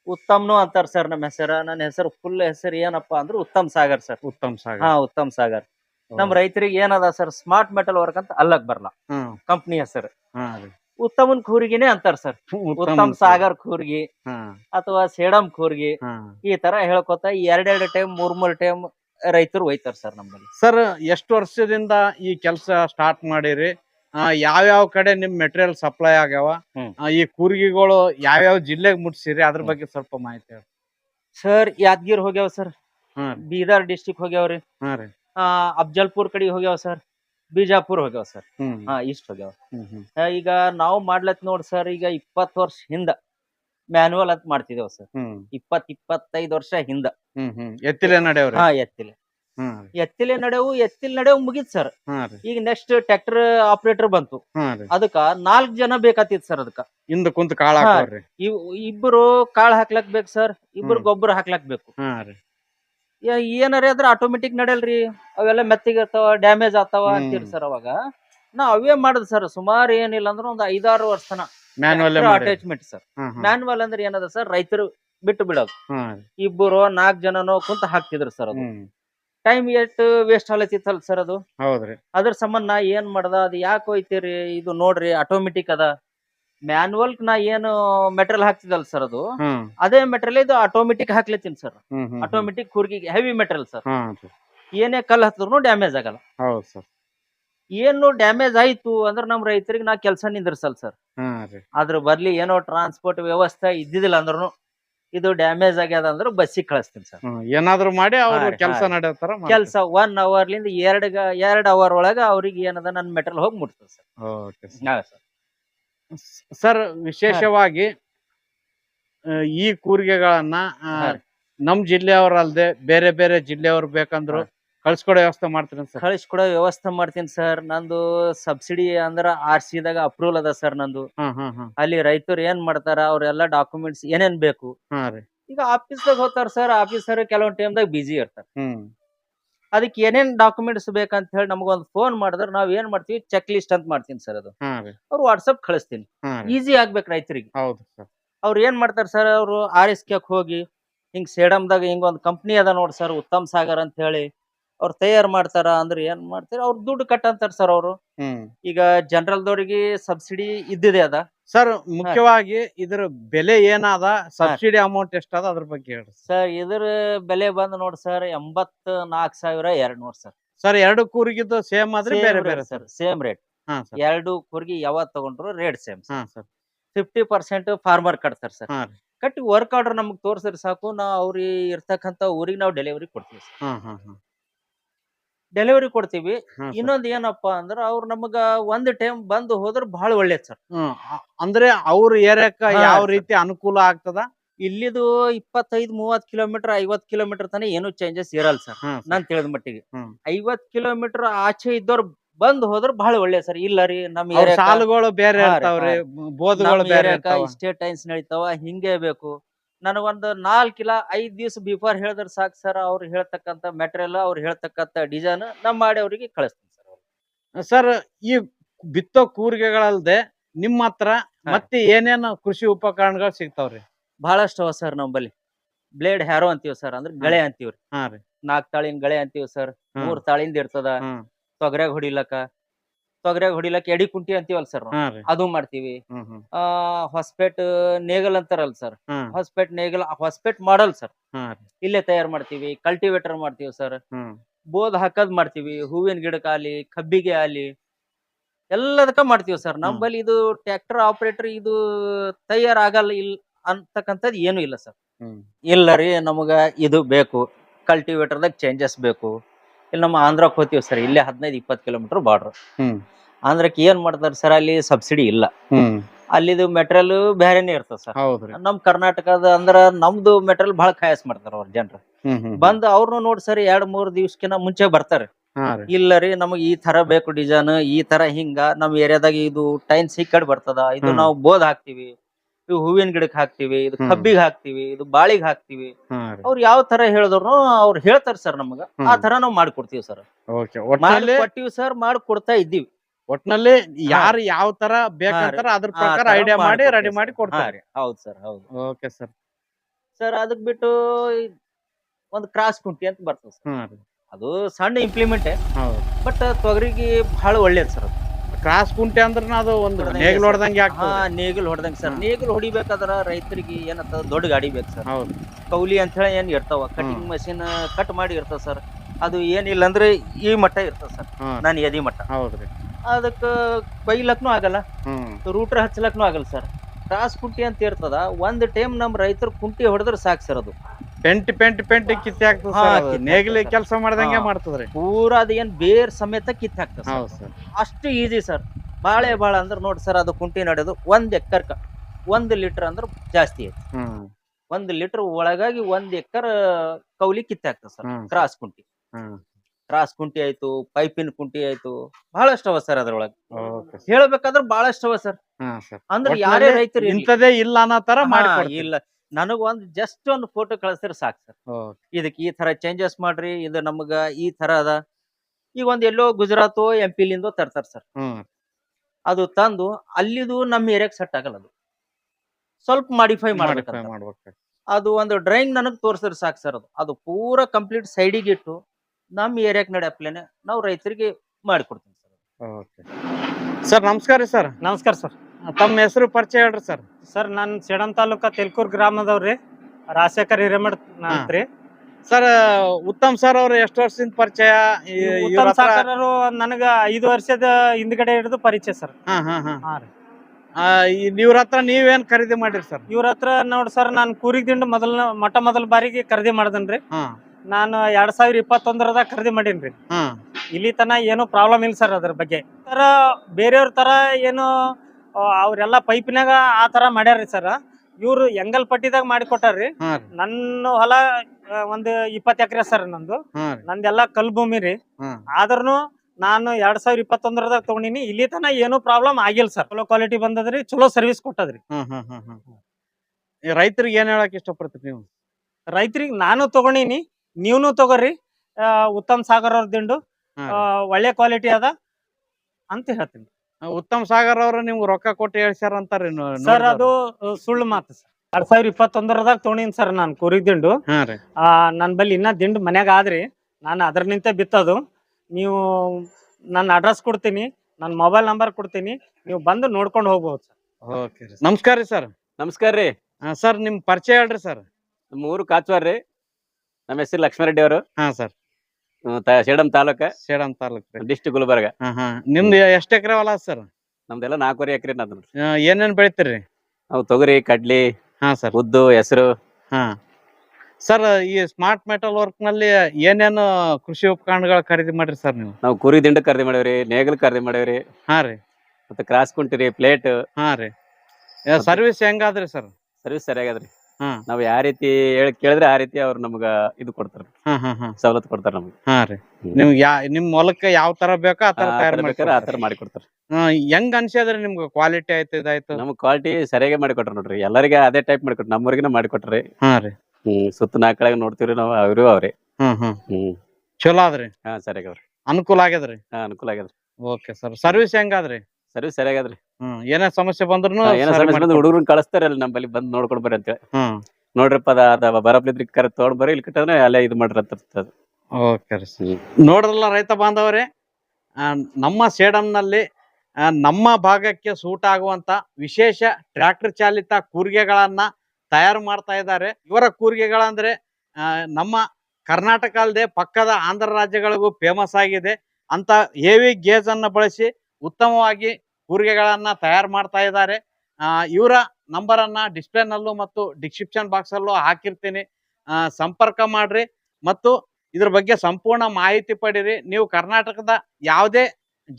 ಉತ್ತಮ್ನು ಅಂತಾರ ಸರ್ ನಮ್ಮ ಹೆಸರ. ನನ್ನ ಹೆಸರು ಫುಲ್ ಹೆಸರು ಏನಪ್ಪಾ ಅಂದ್ರೆ ಉತ್ತಮ್ ಸಾಗರ್ ಸರ್. ಉತ್ತಮ್ ಸಾಗರ್. ಹಾ ಉತ್ತಮ್ ಸಾಗರ್. ನಮ್ ರೈತರಿಗೆ ಏನದ ಸರ್ ಸ್ಮಾರ್ಟ್ ಮೆಟಲ್ ವರ್ಕ್ ಅಂತ ಅಲ್ಲಕ್ ಬರಲ್ಲ ಹ್ಮ್. ಕಂಪ್ನಿ ಹೆಸರು. ಹಾ ರೀ. ಉತ್ತಮನ್ ಕೂರ್ಗಿನೇ ಅಂತಾರ ಸರ್. ಉತ್ತಮ್ ಸಾಗರ್ ಕೂರ್ಗಿ ಹಾ. ಅಥವಾ ಸೇಡಂ ಕೂರ್ಗಿ ಹಾ. ಈ ತರ ಹೇಳ್ಕೊತ ಎರಡೆರಡು ಟೈಮ್ ಮೂರ್ ಮೂರ್ ಟೈಮ್ ರೈತರು ಒಯ್ತಾರ ಸರ್ ನಮ್ಮಲ್ಲಿ. ಸರ್ ಎಷ್ಟು ವರ್ಷದಿಂದ ಈ ಕೆಲಸ ಸ್ಟಾರ್ಟ್ ಮಾಡಿರಿ? ಯಾವ್ಯಾವ ಕಡೆ ನಿಮ್ ಮೆಟೀರಿಯಲ್ ಸಪ್ಲೈ ಆಗ್ಯಾವ. ಈ ಕೂರ್ಗಿಗಳು ಯಾವ್ಯಾವ ಜಿಲ್ಲೆಗೆ ಮುಟ್ಸಿರಿ? ಅದ್ರ ಬಗ್ಗೆ ಸ್ವಲ್ಪ ಮಾಹಿತಿ ಹೇಳಿ ಸರ್ ಯಾದಗಿರ್ ಹೋಗ್ಯಾವ ಸರ್? ಹಾ ರೀ. ಬೀದರ್ ಡಿಸ್ಟಿಕ್ ಹೋಗ್ಯಾವ್ರಿ ಹಾ ರೀ. ಆ, ಅಫ್ಜಲ್ಪುರ್ ಕಡೆ ಹೋಗ್ಯಾವ ಸರ್. ಬಿಜಾಪುರ್ ಹೋಗ್ಯಾವ ಸರ್. ಹ್ಮ್ ಹಾ ಇಷ್ಟ ಹೋಗ್ಯಾವ. ಈಗ ನಾವು ಮಾಡ್ಲತ್ ನೋಡ್ ಸರ್ ಈಗ ಇಪ್ಪತ್ ವರ್ಷ ಹಿಂದ ಮ್ಯಾನುವಲ್ ಅಂತ ಮಾಡ್ತಿದ್ದೇವ ಸರ್. ಇಪ್ಪತ್ ಇಪ್ಪತ್ತೈದು ವರ್ಷ ಹಿಂದ. ಎತ್ತಿಲೆ ನಡೆಯವ್ರಿ? ಹಾ ಎತ್ತಿಲೆ. ಎತ್ತಿಲೆ ನಡೆವು ಎತ್ತಿಲ್ ನಡೆವು ಮುಗಿತ್ ಸರ್ ಈಗ ನೆಕ್ಸ್ಟ್ ಟ್ರ್ಯಾಕ್ಟರ್ ಆಪರೇಟರ್ ಬಂತು. ಅದಕ್ಕ ನಾಲ್ಕ್ ಜನ ಬೇಕಾತಿತ್ ಸರ್ ಅದಕ್ಕ. ಹಿಂದ ಕುಂತ ಕಾಳ ಇಬ್ಬರು ಇಬ್ರು ಕಾಳ್ ಹಾಕ್ಲಕ್ ಬೇಕು ಸರ್ ಇಬ್ರು ಗೊಬ್ಬರ ಹಾಕ್ಲಕ್ ಬೇಕು. ಏನಾರ ಅದ್ರ ಆಟೋಮೆಟಿಕ್ ನಡೆಯಲ್ರಿ. ಅವೆಲ್ಲ ಮೆತ್ತಿಗೆ ಇರ್ತಾವ ಡ್ಯಾಮೇಜ್ ಆಗ್ತಾವ. ಅಂತೀರಿ ಸರ್ ಅವಾಗ. ನಾ ಅವೇ ಮಾಡುದು ಸರ್ ಸುಮಾರು ಏನಿಲ್ಲ ಅಂದ್ರೆ ಒಂದ್ ಐದಾರು ವರ್ಷ ತನ ಅಟ್ಯಾಚ್ಮೆಂಟ್ ಸರ್ ಮ್ಯಾನ್ವಲ್ ಅಂದ್ರೆ ಏನದ ಸರ್ ರೈತರು ಬಿಟ್ಟು ಬಿಡೋದು. ಇಬ್ಬರು ನಾಲ್ಕ್ ಜನನೋ ಕುಂತ ಹಾಕ್ತಿದ್ರು ಸರ್ ಅದು. ಟೈಮ್ ಎಷ್ಟ್ ವೇಸ್ಟ್ ಆಲತ್ತಿತ್ತಲ್ಲ ಸರ್ ಅದು. ಹೌದ್ರಿ. ಅದ್ರ ಸಂಬಂಧ ನಾ ಏನ್ ಮಾಡ್ದ ಅದು ಯಾಕೆ ಹೋಯ್ತಿರಿ ಇದು ನೋಡ್ರಿ ಆಟೋಮೆಟಿಕ್ ಅದ. ಮ್ಯಾನ್ವಲ್ ನಾ ಏನು ಮೆಟೀರಿಯಲ್ ಹಾಕ್ತಿದಲ್ ಸರ್ ಅದು. ಹ್ಮ್. ಅದೇ ಮೆಟೀರಿಯಲ್ ಇದು ಆಟೋಮೆಟಿಕ್ ಹಾಕ್ಲತ್ತೀನಿ ಸರ್ ಹ್ಮ್ ಹ್ಮ್ ಹ್ಮ್. ಆಟೋಮೆಟಿಕ್ ಕೂರ್ಗಿ ಹೆವಿ ಮೆಟೀರಿಯಲ್ ಸರ್ ಹಾ ರೀ ಏನೇ ಕಲ್ ಹತ್ತಿದ್ರು ಡ್ಯಾಮೇಜ್ ಆಗಲ್ಲ. ಹೌದು ಸರ್ ಏನು ಡ್ಯಾಮೇಜ್ ಆಯ್ತು ಅಂದ್ರೆ ನಮ್ಮ ರೈತರಿಗೆ ನಾ ಕೆಲಸ ನಿಂದ್ರಸಲ್ ಸರ್ ಹಾ ರೀ. ಅದ್ರ ಬರ್ಲಿ ಏನೋ ಟ್ರಾನ್ಸ್ಪೋರ್ಟ್ ವ್ಯವಸ್ಥೆ ಇದ್ದಿದ್ದಿಲ್ಲ ಅಂದ್ರೂ ಇದು ಡ್ಯಾಮೇಜ್ ಆಗ್ಯದ ಅಂದ್ರೆ ಬಸ್ಸಿಗೆ ಕಳಿಸ್ತೀನಿ ಸರ್ ಏನಾದ್ರೂ ಮಾಡಿ ಅವ್ರು ಕೆಲಸ. ನಡೆಯತ್ತಾರ ಕೆಲಸ ಒನ್ ಅವರ್ಲಿಂದ ಎರಡ್ ಎರಡ್ ಅವರ್ ಒಳಗ ಅವ್ರಿಗೆ ಏನದ ನನ್ನ ಮೆಟ್ರಲ್ ಹೋಗಿ ಮುಟ್ತದೆ ಸರ್ ಸರ್ ವಿಶೇಷವಾಗಿ ಈ ಕೂರಿಗೆಗಳನ್ನ. ನಮ್ ಜಿಲ್ಲೆಯವರಲ್ದೆ ಬೇರೆ ಬೇರೆ ಜಿಲ್ಲೆಯವ್ರು ಬೇಕಂದ್ರು. ಕಳ್ಸ್ಕೊಡೋ ವ್ಯವಸ್ಥೆ ಮಾಡ್ತೀನಿ ಸರ್? ಕಳಿಸ್ಕೊಡೋ ವ್ಯವಸ್ಥೆ ಮಾಡ್ತೀನಿ ಸರ್. ನಂದು ಸಬ್ಸಿಡಿ ಅಂದ್ರ ಆರ್ ಸಿದಾಗ ಅಪ್ರೂವಲ್ ಅದ ಸರ್ ನಂದು. ಹಾ ಹಾ ಹಾ. ಅಲ್ಲಿ ರೈತರು ಏನ್ ಮಾಡ್ತಾರ ಅವ್ರೆಲ್ಲ ಡಾಕ್ಯುಮೆಂಟ್ಸ್ ಏನೇನ್ ಬೇಕು. ಹಾ ರೀ. ಈಗ ಆಫೀಸ್ದಾಗ ಹೋಗ್ತಾರ ಸರ್ ಆಫೀಸರ್ ಕೆಲವೊಂದ್ ಟೈಮ್ದಾಗ ಬಿಜಿ ಇರ್ತಾರ. ಹ್ಮ್. ಅದಕ್ಕೆ ಏನೇನ್ ಡಾಕ್ಯುಮೆಂಟ್ಸ್ ಬೇಕಂತ ಹೇಳಿ ನಮಗೊಂದು ಫೋನ್ ಮಾಡಿದ್ರೆ ನಾವ್ ಏನ್ ಮಾಡ್ತೀವಿ ಚೆಕ್ ಲಿಸ್ಟ್ ಅಂತ ಮಾಡ್ತೀನಿ ಸರ್ ಅದು. ಹಾ ರೀ. ಅವ್ರು ವಾಟ್ಸಪ್ ಕಳಿಸ್ತೀನಿ. ಹಾ ರೀ. ಈಸಿ ಆಗ್ಬೇಕು ರೈತರಿಗೆ. ಹೌದು ಸರ್. ಅವ್ರು ಏನ್ ಮಾಡ್ತಾರ ಸರ್ ಅವರು ಆರ್ ಎಸ್ ಹೋಗಿ ಹಿಂಗ್ ಸೇಡಮ್ದಾಗ ಹಿಂಗ್ ಒಂದ್ ಕಂಪ್ನಿ ಅದ ನೋಡಿ ಸರ್ ಉತ್ತಮ್ ಸಾಗರ್ ಅಂತ ಹೇಳಿ. ಅವ್ರು ತಯಾರು ಮಾಡ್ತಾರ ಅಂದ್ರೆ ಏನ್ ಮಾಡ್ತಾರ? ಅವ್ರ ದುಡ್ಡು ಕಟ್ ಅಂತಾರ ಸರ್ ಅವರು. ಹ್ಮ್. ಈಗ ಜನರಲ್ದವ್ರಿಗೆ ಸಬ್ಸಿಡಿ ಇದ್ದಿದೆ ಅದ. ಸರ್ ಮುಖ್ಯವಾಗಿ ಇದ್ರ ಬೆಲೆ ಏನಾದ? ಸಬ್ಸಿಡಿ ಅಮೌಂಟ್ ಎಷ್ಟಾದ ಅದ್ರ ಬಗ್ಗೆ ಹೇಳ್ರಿ ಸರ್. ಇದ್ರ ಬೆಲೆ ಬಂದ್ ನೋಡಿ ಸರ್ ಎಂಬತ್ ನಾಲ್ಕ್ ಸಾವಿರ ಎರಡ್ ನೂರ್ ಸರ್. ಸರ್ ಎರಡು ಕೂರಿಗಿದ್ದು ಸೇಮ್ ಆದ್ರೆ ಬೇರೆ ಬೇರೆ ಸರ್ ಸೇಮ್ ರೇಟ್ ಹಾ ಸರ್. ಎರಡು ಕೂರ್ಗಿ ಯಾವತ್ ತಗೊಂಡ್ರು ರೇಟ್ ಸೇಮ್ ಹಾ ಸರ್. ಫಿಫ್ಟಿ ಪರ್ಸೆಂಟ್ ಫಾರ್ಮರ್ ಕಟ್ತಾರ ಸರ್. ಹಾ ರೀ. ಕಟ್ಟಿ ವರ್ಕ್ ಆರ್ಡರ್ ನಮ್ಗೆ ತೋರ್ಸಿದ್ರೆ ಸಾಕು ನಾವು ಅವ್ರಿಗೆ ಇರ್ತಕ್ಕಂತ ಊರಿಗೆ ನಾವು ಡೆಲಿವರಿ ಕೊಡ್ತೀವಿ ಹಾ ಹಾ ಹಾ. ಡೆಲಿವರಿ ಕೊಡ್ತೀವಿ. ಇನ್ನೊಂದ್ ಏನಪ್ಪಾ ಅಂದ್ರ ಅವ್ರು ನಮಗ ಒಂದ್ ಟೈಮ್ ಬಂದು ಹೋದ್ರ ಬಹಳ ಒಳ್ಳೇದ್ ಸರ್. ಅಂದ್ರೆ ಅವ್ರ ಏರಿಯಾಕ ಯಾವ ರೀತಿ ಅನುಕೂಲ ಆಗ್ತದ? ಇಲ್ಲಿದು ಇಪ್ಪತ್ತೈದ್ ಮೂವತ್ ಕಿಲೋಮೀಟರ್ ಐವತ್ ಕಿಲೋಮೀಟರ್ ತಾನೇ ಏನು ಚೇಂಜಸ್ ಇರಲ್ಲ ಸರ್ ನಾನ್ ತಿಳಿದ ಮಟ್ಟಿಗೆ. ಐವತ್ ಕಿಲೋಮೀಟರ್ ಆಚೆ ಇದ್ದವ್ರು ಬಂದ್ ಹೋದ್ರ ಬಹಳ ಒಳ್ಳೆ ಸರ್. ಇಲ್ಲ ರೀ ನಮ್ ಸಾಲುಗಳು ಬೇರೆ ಇರ್ತಾವ್ರಿ ಬೋಧಗಳು ಬೇರೆ ಇಷ್ಟೇ ಟೈಮ್ಸ್ ನಡೀತಾವ ಹಿಂಗೇ ಬೇಕು. ನನಗೊಂದು ನಾಲ್ಕ್ ಇಲ್ಲ ಐದ್ ದಿವಸ ಬಿಫೋರ್ ಹೇಳಿದ್ರೆ ಸಾಕು ಸರ್ ಅವ್ರು ಹೇಳ್ತಕ್ಕಂತ ಮೆಟೀರಿಯಲ್ ಅವ್ರು ಹೇಳ್ತಕ್ಕಂತ ಡಿಸೈನ್ ನಮ್ ಮಾಡಿ ಅವ್ರಿಗೆ ಕಳಿಸ್ತೀನಿ ಸರ್ ಸರ್ ಈ ಬಿತ್ತೋ ಕೂರಿಗೆಗಳಲ್ದೆ ನಿಮ್ಮ ಹತ್ರ. ಮತ್ತೆ ಏನೇನು ಕೃಷಿ ಉಪಕರಣಗಳು ಸಿಗ್ತಾವ್ರಿ? ಬಹಳಷ್ಟು ಅವ ಸರ್ ನಮ್ಮಲ್ಲಿ. ಬ್ಲೇಡ್ ಹ್ಯಾರೋ ಅಂತೀವಿ ಸರ್ ಅಂದ್ರೆ ಗಳೆ ಅಂತೀವ್ರಿ. ನಾಲ್ಕ್ ತಾಳಿನ ಗಳೆ ಅಂತೀವಿ ಸರ್. ಮೂರ್ ತಾಳಿಂದ ಇರ್ತದ. ತೊಗರ್ಯಾಗ ಹೊಡಿಲಕ್ಕ. ತೊಗರ್ಯಾಗ ಹೊಡಿಲಕ್ಕ ಎಡಿ ಕುಂಟಿ ಅಂತೀವಲ್ ಸರ್ ಹಾ ರೀ. ಅದು ಮಾಡ್ತೀವಿ. ಹ್ಮ್ ಹ್ಮ್. ಆ ಹೊಸಪೇಟ್ ನೇಗಲ್ ಅಂತಾರಲ್ಲ ಸರ್ ಹ್ಮ್ ಹೊಸಪೇಟ್ ನೇಗಲ್ ಹೊಸಪೇಟ್ ಮಾಡಲ್ ಸರ್ ಹಾ ರೀ. ಇಲ್ಲೇ ತಯಾರು ಮಾಡ್ತೀವಿ ಕಲ್ಟಿವೇಟರ್ ಮಾಡ್ತೀವಿ ಸರ್ ಹ್ಮ್. ಬೋದ್ ಹಾಕದ್ ಮಾಡ್ತೀವಿ ಹೂವಿನ ಗಿಡಕ್ಕೆ ಆಲಿ ಕಬ್ಬಿಗೆ ಆಲಿ ಎಲ್ಲದಕ್ಕ ಮಾಡ್ತೀವಿ ಸರ್ ನಮ್ಮಲ್ಲಿ ಇದು ಟ್ರ್ಯಾಕ್ಟರ್ ಆಪರೇಟರ್ ಇದು ತಯಾರಾಗಲ್ಲ ಇಲ್ ಅಂತಕ್ಕಂಥದ್ದು ಏನು ಇಲ್ಲ ಸರ್ ಹ್ಮ್. ಇಲ್ಲ ರೀ ನಮಗ ಇದು ಬೇಕು. ಕಲ್ಟಿವೇಟರ್ದಾಗ ಚೇಂಜಸ್ ಬೇಕು. ಇಲ್ಲಿ ನಮ್ಮ ಆಂಧ್ರಕ್ಕೆ ಹೋಗ್ತೀವಿ ಸರ್. ಇಲ್ಲೇ ಹದಿನೈದು ಇಪ್ಪತ್ತು ಕಿಲೋಮೀಟರ್ ಬಾರ್ಡ್ರ್ ಆಂಧ್ರಕ್ಕೆ ಏನ್ ಮಾಡ್ತಾರೆ ಸರ್? ಅಲ್ಲಿ ಸಬ್ಸಿಡಿ ಇಲ್ಲ. ಅಲ್ಲಿದು ಮೆಟೀರಿಯಲ್ ಬೇರೆನೇ ಇರ್ತದೆ ಸರ್. ನಮ್ ಕರ್ನಾಟಕದ ಅಂದ್ರ ನಮ್ದು ಮೆಟೀರಿಯಲ್ ಬಹಳ ಖಾಯಸ್ ಮಾಡ್ತಾರ ಅವ್ರ ಜನರು. ಬಂದು ಅವ್ರನ್ನೂ ನೋಡಿ ಸರ್ ಎರಡ್ ಮೂರ್ ದಿವ್ಸಕಿನ ಮುಂಚೆ ಬರ್ತಾರೆ. ಇಲ್ಲ ರೀ ನಮಗ್ ಈ ತರ ಬೇಕು ಡಿಸೈನ್ ಈ ತರ ಹಿಂಗ ನಮ್ ಏರಿಯಾದಾಗ ಇದು ಟೈನ್ ಸಿಕ್ಕಡ್ ಕಡೆ ಬರ್ತದ ಇದು. ನಾವು ಬೋದ್ ಹಾಕ್ತಿವಿ. ಇದು ಹೂವಿನ ಗಿಡಕ್ಕೆ ಹಾಕ್ತಿವಿ ಇದು. ಕಬ್ಬಿಗೆ ಹಾಕ್ತಿವಿ ಇದು ಬಾಳಿಗೆ ಹಾಕ್ತಿವಿ. ಅವ್ರ ಯಾವ ತರ ಹೇಳಿದ್ರು ಅವ್ರು ಹೇಳ್ತಾರ ಸರ್ ನಮಗ. ಆ. ತರ ನಾವ್ ಮಾಡ್ಕೊಡ್ತೀವಿ ಸರ್. ಕೊಟ್ಟಿವಿ ಸರ್ ಮಾಡ್ಕೊಡ್ತಾ ಇದ್ದೀವಿ. ಒಟ್ನಲ್ಲಿ ಯಾರು ಯಾವ ತರ ಬೇಕಂತಾರ ಅದ್ರ ಪ್ರಕಾರ ಐಡಿಯಾ ಮಾಡಿ ರೆಡಿ ಮಾಡಿ. ಕೊಡ್ತಾರೆ. ಹೌದು ಸರ್ ಹೌದು. Okay sir. ಸರ್ ಅದಕ್ ಬಿಟ್ಟು ಒಂದ್ ಕ್ರಾಸ್ ಕುಂಟಿ ಅಂತ ಬರ್ತದೆ ಸರ್. ಅದು ಸಣ್ಣ ಇಂಪ್ಲಿಮೆಂಟ್ ಬಟ್ ತೊಗರಿಗೆ ಬಹಳ ಒಳ್ಳೇದ್ ಸರ್ ಅದು. ಕ್ರಾಸ್ ಕುಂಟೆ ಅಂದ್ರ ಅದು ಒಂದು ನೇಗಿಲ್ ಹೊಡೆದಂಗೆ ಹೊಡ್ದಂಗೆ ಹಾ ಆಗ್ತದೆ ನೇಗಿಲ್ ಹೊಡ್ದಂಗ್ ಸರ್. ನೇಗಿಲ್ ಹೊಡಿಬೇಕಾದ್ರ ರೈತರಿಗೆ ಏನತ್ತ ದೊಡ್ಡ ಗಾಡಿ ಬೇಕು ಸರ್. ಹೌದು. ಕೌಲಿ ಅಂತ ಹೇಳಿ ಏನ್ ಇರ್ತಾವ? ಕಟಿಂಗ್ ಮಷಿನ್ ಕಟ್ ಮಾಡಿ ಇರ್ತಾವ ಸರ್. ಅದು ಏನಿಲ್ಲ ಅಂದ್ರೆ ಈ ಮಟ್ಟ ಇರ್ತದ ಸರ್. ಹಾ. ನಾನು ಎದಿ ಮಟ್ಟ. ಹೌದ್ರಿ ಅದಕ್ಕ ಕೊಯ್ಲಕ್ನು ಆಗಲ್ಲ. ಹ್ಮ್. ರೂಟ್ರ್ ಹಚ್ಚಲಕ್ನು ಆಗಲ್ಲ ಸರ್. ಕ್ರಾಸ್ ಕುಂಟಿ ಅಂತ ಇರ್ತದ. ಒಂದ್ ಟೈಮ್ ನಮ್ ರೈತರು ಕುಂಟಿ ಹೊಡೆದ್ರೆ ಸಾಕು ಸರ್ ಅದು. ಪೆಂಟ್ ಪೆಂಟ್ ಪೆಂಟ್ ಕಿತ್ತಿ ಹಾಕ್ತದೆ ನೇಗಿಲಿ ಕೆಲಸ ಮಾಡ್ದಂಗೆ. ಮಾಡ್ತದ್ರಿ. ಪೂರಾ ಅದು ಏನ್ ಬೇರ್ ಸಮೇತ ಕಿತ್ತಿ ಹಾಕ್ತದ ಅಷ್ಟು ಈಜಿ ಸರ್. ಬಾಳೆ ಬಾಳ ಅಂದ್ರೆ ನೋಡಿ ಸರ್ ಅದು ಕುಂಟಿ ನಡೆದು ಒಂದ್ ಎಕ್ಕರ್ಕ ಒಂದ್ ಲೀಟರ್ ಅಂದ್ರೆ ಜಾಸ್ತಿ ಐತಿ. ಒಂದ್ ಲೀಟರ್ ಒಳಗಾಗಿ ಒಂದ್ ಎಕರ್ ಕೌಲಿ ಕಿತ್ತೆ ಹಾಕ್ತದೆ ಸರ್. ಕ್ರಾಸ್ ಕುಂಟಿ. ಹ್ಮ್ ಕ್ರಾಸ್ ಕುಂಟಿ ಆಯ್ತು ಪೈಪಿನ ಕುಂಟಿ ಆಯ್ತು ಬಹಳಷ್ಟು ಅವ ಸರ್ ಅದ್ರೊಳಗೆ. ಹೇಳ್ಬೇಕಾದ್ರೆ ಬಹಳಷ್ಟು ಅವ ಸರ್. ಅಂದ್ರೆ ಯಾರೇ ರೈತರು. ಇಂಥದೇ ಇಲ್ಲ ಅನ್ನೋ ತರ ಮಾಡಿ ಇಲ್ಲ. ನನಗ್ ಒಂದ್ ಜಸ್ಟ್ ಒಂದು ಫೋಟೋ ಕಳಿಸಿದ್ರೆ ಸಾಕು ಸರ್. ಇದಕ್ಕೆ ಈ ತರ ಚೇಂಜಸ್ ಮಾಡ್ರಿ ಇದು ನಮಗ ಈ ತರ ಅದ. ಈಗ ಒಂದ್ ಎಲ್ಲೋ ಗುಜರಾತ್ ಎಂ ಲಿಂದೋ ತರ್ತಾರ ಸರ್. ಅದು ತಂದು ಅಲ್ಲಿದು ನಮ್ಮ ಏರಿಯಾಕ್ ಸೆಟ್ ಆಗಲ್ಲ ಅದು. ಸ್ವಲ್ಪ ಮಾಡಿಫೈ ಮಾಡ್ಬೇಕು. ಅದು ಒಂದು ಡ್ರಾಯಿಂಗ್ ನನಗ್ ತೋರ್ಸಿದ್ರೆ ಸಾಕು ಸರ್ ಅದು. ಅದು ಪೂರ ಕಂಪ್ಲೀಟ್ ಸೈಡಿಗೆ ಇಟ್ಟು ನಮ್ಮ ಏರಿಯಾಕ್ ನಡೆಯಪ್ಲೇನೆ ನಾವು ರೈತರಿಗೆ ಮಾಡಿಕೊಡ್ತೀವಿ ಸರ್. ಸರ್ ನಮಸ್ಕಾರ ಸರ್. ನಮಸ್ಕಾರ ಸರ್. ತಮ್ಮ ಹೆಸರು ಪರಿಚಯ ಹೇಳ್ರಿ ಸರ್. ಸರ್ ನಾನು ಸೇಡಂ ತಾಲೂಕ ತೆಲ್ಕೂರ್ ಗ್ರಾಮದವ್ರಿ. ರಾಜಶೇಖರ್ ಹಿರೇಮಠ ನಾನ್ರಿ ಸರ್ ಉತ್ತಮ್ ಸರ್ ಅವ್ರ ಎಷ್ಟು ವರ್ಷದಿಂದ ಪರಿಚಯ? ಈ- ಇವ್ರ ಉತ್ತಮ್ ಹತ್ರ- ಸಾಕರರು ನನಗ ಐದು ವರ್ಷದ ಹಿಂದ್ಗಡೆ ಹಿಡಿದು ಪರಿಚಯ ಸರ್. ಹಾ ಹಾ ಹಾ. ಹಾ ರೀ. ಆ, ಈ- ಇವ್ರ ಹತ್ರ ನೀವೇನ್ ಖರೀದಿ ಮಾಡಿರಿ ಸರ್? ಇವ್ರ ಹತ್ರ ನೋಡ್ ಸರ್ ನಾನು ಕೂರಿ ದಿಂಡು ಮೊದಲ ಮೊಟ್ಟ ಮೊದಲ ಬಾರಿಗೆ ಖರೀದಿ ಮಾಡ್ದನ್ರಿ. ಹಾ. ನಾನು ಎರಡ್ ಸಾವಿರ ಇಪ್ಪತ್ತೊಂದರದಾಗ ಖರೀದಿ ಮಾಡೀನ್ರಿ. ಹಾ. ಇಲ್ಲಿ ತನ ಏನು ಪ್ರಾಬ್ಲಮ್ ಇಲ್ಲ ಸರ್ ಅದ್ರ ಬಗ್ಗೆ. ಸರ್ ಬೇರೆಯವ್ರ ತರ ಏನು ಅವ್ರೆಲ್ಲ ಪೈಪ್ನಾಗ ಆ ತರ ಮಾಡ್ಯಾರ್ರಿ ಸರ್. ಇವ್ರು ಎಂಗಲ್ ಪಟ್ಟಿದಾಗ ಮಾಡಿ ಕೊಟ್ಟಾರ್ರಿ. ನನ್ನ ಹೊಲ ಒಂದ್ ಇಪ್ಪತ್ ಎಕರೆ ಸರ್ ನಂದು. ನಂದೆಲ್ಲ ಕಲ್ ಭೂಮಿ ರೀ. ಆದ್ರೂ ನಾನು ಎರಡ್ ಸಾವಿರ ಇಪ್ಪತ್ತೊಂದರದಾಗ ತಗೊಂಡಿನಿ. ಇಲ್ಲಿ ತನ ಏನು ಪ್ರಾಬ್ಲಮ್ ಆಗಿಲ್ಲ ಸರ್. ಚಲೋ ಕ್ವಾಲಿಟಿ ಬಂದದ್ರಿ ಚಲೋ ಸರ್ವಿಸ್ ಕೊಟ್ಟದ್ರಿ. ರೈತರಿಗೆ ಏನ್ ಹೇಳಕ್ ಇಷ್ಟಪಡ್ತೀರಿ ನೀವು? ರೈತರಿಗೆ ನಾನು ತಗೊಂಡಿನಿ. ನೀವ್ನು ತಗೋರಿ. ಉತ್ತಮ್ ಸಾಗರ್ ಅವ್ರ ದಿಂಡು. ಒಳ್ಳೆ ಕ್ವಾಲಿಟಿ ಅದ ಅಂತ ಹೇಳ್ತೀನಿ. ಉತ್ತಮ್ ಸಾಗರ್ ಅವರು ನಿಮ್ಗೆ ರೊಕ್ಕ ಕೊಟ್ಟು ಹೇಳ್ಸ್ಯಾರ ಅಂತಾರೆ ಸರ್ ಅದು ಸುಳ್ಳು ಮಾತು ಸರ್. ಎರಡ್ ಸಾವಿರ ಇಪ್ಪತ್ತೊಂದರದಾಗ ತೊಗೊಂಡಿನಿ ಸರ್ ನಾನು ಕುರಿ ದಿಂಡು ಹಾ ರೀ. ಆ, ನನ್ ಬಲ್ಲಿ ಇನ್ನ ದಿಂಡು ಮನ್ಯಾಗ ಆದ್ರಿ. ನಾನು ಅದ್ರ ನಿಂತೆ ಬಿತ್ತದು. ನೀವು ನನ್ನ ಅಡ್ರೆಸ್ ಕೊಡ್ತೀನಿ ನನ್ನ ಮೊಬೈಲ್ ನಂಬರ್ ಕೊಡ್ತೀನಿ ನೀವು ಬಂದು ನೋಡ್ಕೊಂಡು ಹೋಗ್ಬಹುದು ಸರ್. ಓಕೆ ರೀ. ನಮಸ್ಕಾರ ರೀ ಸರ್. ನಮಸ್ಕಾರ ರೀ. ಸರ್ ನಿಮ್ ಪರಿಚಯ ಹೇಳ್ರಿ ಸರ್. ನಮ್ಮ ಊರು ಕಾಚವಾರ್ ರೀ. ನಮ್ಮ ಹೆಸರು ಲಕ್ಷ್ಮಣರೆಡ್ಡಿ ಅವರು. ಹಾ sir. Sedam taluka? Sedam taluk district district Gulbarga. ನಿಮ್ದು ಎಷ್ಟ್ ಎಕರೆ ಹೊಲ ಸರ್? ನಮ್ದೆಲ್ಲ ನಾಲ್ಕೂವರೆ ಎಕರೆ ನಮ್ದು. ಏನೇನ್ ಬೆಳಿತೀರಿ? ನಾವು ತೊಗರಿ ಕಡ್ಲಿ ಹಾ ಸರ್. ಉದ್ದು ಹೆಸರು. ಹಾ. ಸರ್ ಈ ಸ್ಮಾರ್ಟ್ ಮೆಟಲ್ ವರ್ಕ್ನಲ್ಲಿ ಏನೇನು ಕೃಷಿ ಉಪಕರಣಗಳು ಖರೀದಿ ಮಾಡ್ರಿ ಸರ್ ನೀವು? ನಾವು ಕುರಿ ದಿಂಡು ಖರೀದಿ ಮಾಡೇವ್ರಿ ನೇಗಲ್ ಖರೀದಿ ಮಾಡೇವ್ರಿ. ಹಾ ರೀ. ಮತ್ತೆ ಕ್ರಾಸ್ ಕುಂಟಿರಿ ಪ್ಲೇಟ್. ಹಾ ರೀ. ಸರ್ವಿಸ್ ಹೆಂಗಾದ್ರಿ ಸರ್? ಸರ್ವಿಸ್ ಸರಿಯಾಗದ್ರಿ. ನಾವ್ ಯಾವ ರೀತಿ ಹೇಳಿ ಕೇಳಿದ್ರೆ ಆ ರೀತಿ ಅವ್ರು ನಮ್ಗ ಇದು ಕೊಡ್ತಾರೆ. ಸವಲತ್ತು ಕೊಡ್ತಾರ ನಮ್ಗೆ. ಹಾ ರೀ. ನಿಮ್ಗೆ ಯಾ ನಿಮ್ ಹೊಲಕ್ಕ ಯಾವ ತರ ಬೇಕೋ ಆ ತರ ತಯಾರು ಥರ ಮಾಡಿ ಬೇಕಾದ್ರೆ ಆ ತರ ಮಾಡಿ ಕೊಡ್ತಾರ. ಹೆಂಗ್ ಅನ್ಸಿದ್ರೆ ನಿಮ್ಗ ಕ್ವಾಲಿಟಿ ಆಯ್ತು ಇದಾಯ್ತು? ನಮ್ಗ್ ಕ್ವಾಲಿಟಿ ಸರಿಯಾಗಿ ಮಾಡಿಕೊಟ್ರ ನೋಡ್ರಿ. ಎಲ್ಲರಿಗೆ ಅದೇ ಟೈಪ್ ಮಾಡಿ ಕೊಟ್ರು. ಮಾಡಿಕೊಟ್ರಿ ಮಾಡಿ ಕೊಟ್ರಿ ಹಾ ರೀ. ಹ್ಮ್ ಸುತ್ತ ನಾಲ್ಕಳಾಗ ನೋಡ್ತಿವ್ರಿ ನಾವ್ ಅವರು ಅವ್ರಿ. ಹ್ಮ್ ಹ್ಮ್. ಹ್ಮ್. ಚಲೋ ಆದ್ರಿ. ಹಾ ಸರಿ ಅನುಕೂಲ ಆಗ್ಯದ್ರಿ. ಹಾ ಅನುಕೂಲ ಆಗ್ಯದ್ರಿ. Okay sir. ಸರ್ವಿಸ್ ಹೆಂಗಾದ್ರಿ? ಸರ್ವಿಸ್ ಸರಿಯಾಗದ್ರಿ ಹ್ಮ್ ಏನೇ ಸಮಸ್ಯೆ ಬಂದ್ರು ಹುಡುಗರು ಏನೋ ಸಮಸ್ಯೆ ಬಂದ್ರೆ ಹುಡುಗರನ್ನ ಕಳಿಸ್ತಾರೆ ಅಲ್ಲಿ ನಮ್ಮಲ್ಲಿ ಬಂದು ನೋಡ್ಕೊಂಡು ಬರ್ರಿ ಅಂತ ಹ್ಮ್. ನೋಡ್ರಪ್ಪ ಅದ ಅದ ಬರಪ್ಲಿದ್ರಿ ಕರೆ ತಗೊಂಡ್ ಬರ್ರಿ ಇಲ್ಲಿ ಕಿಟ್ಟಂದ್ರೆ ಅಲ್ಲೇ ಇದು ಮಾಡ್ರಿ ಅಂತ ಇರ್ತದೆ. ಓಕೆ ರೀ ಹ್ಮ್. ನೋಡ್ರಲ್ಲ ರೈತ ಬಾಂಧವರೇ ಆ, ನಮ್ಮ ಸೇಡಂನಲ್ಲಿ ಆ, ನಮ್ಮ ಭಾಗಕ್ಕೆ ಸೂಟ್ ಆಗುವಂತ ವಿಶೇಷ ಟ್ರ್ಯಾಕ್ಟರ್ ಚಾಲಿತ ಕೂರಿಗೆಗಳನ್ನ ತಯಾರು ಮಾಡ್ತಾ ಇದ್ದಾರೆ. ಇವರ ಕೂರಿಗೆಗಳಂದ್ರೆ ಆ, ನಮ್ಮ ಕರ್ನಾಟಕ ಅಲ್ಲದೆ ಪಕ್ಕದ ಆಂಧ್ರ ರಾಜ್ಯಗಳಿಗೂ ಫೇಮಸ್ ಆಗಿದೆ. ಅಂತ ಹೆವಿ ಗೇಜ್ ಅನ್ನ ಬಳಸಿ ಉತ್ತಮವಾಗಿ ಕೂರ್ಗೆಗಳನ್ನ ತಯಾರು ಮಾಡ್ತಾ ಇದ್ದಾರೆ. ಇವರ ನಂಬರ್ ಅನ್ನ ಡಿಸ್ಪ್ಲೇ ನಲ್ಲೂ ಮತ್ತು ಡಿಸ್ಕ್ರಿಪ್ಷನ್ ಬಾಕ್ಸ್ ಅಲ್ಲೂ ಹಾಕಿರ್ತೀನಿ. ಸಂಪರ್ಕ ಮಾಡ್ರಿ ಮತ್ತು ಇದ್ರ ಬಗ್ಗೆ ಸಂಪೂರ್ಣ ಮಾಹಿತಿ ಪಡೀರಿ. ನೀವು ಕರ್ನಾಟಕದ ಯಾವುದೇ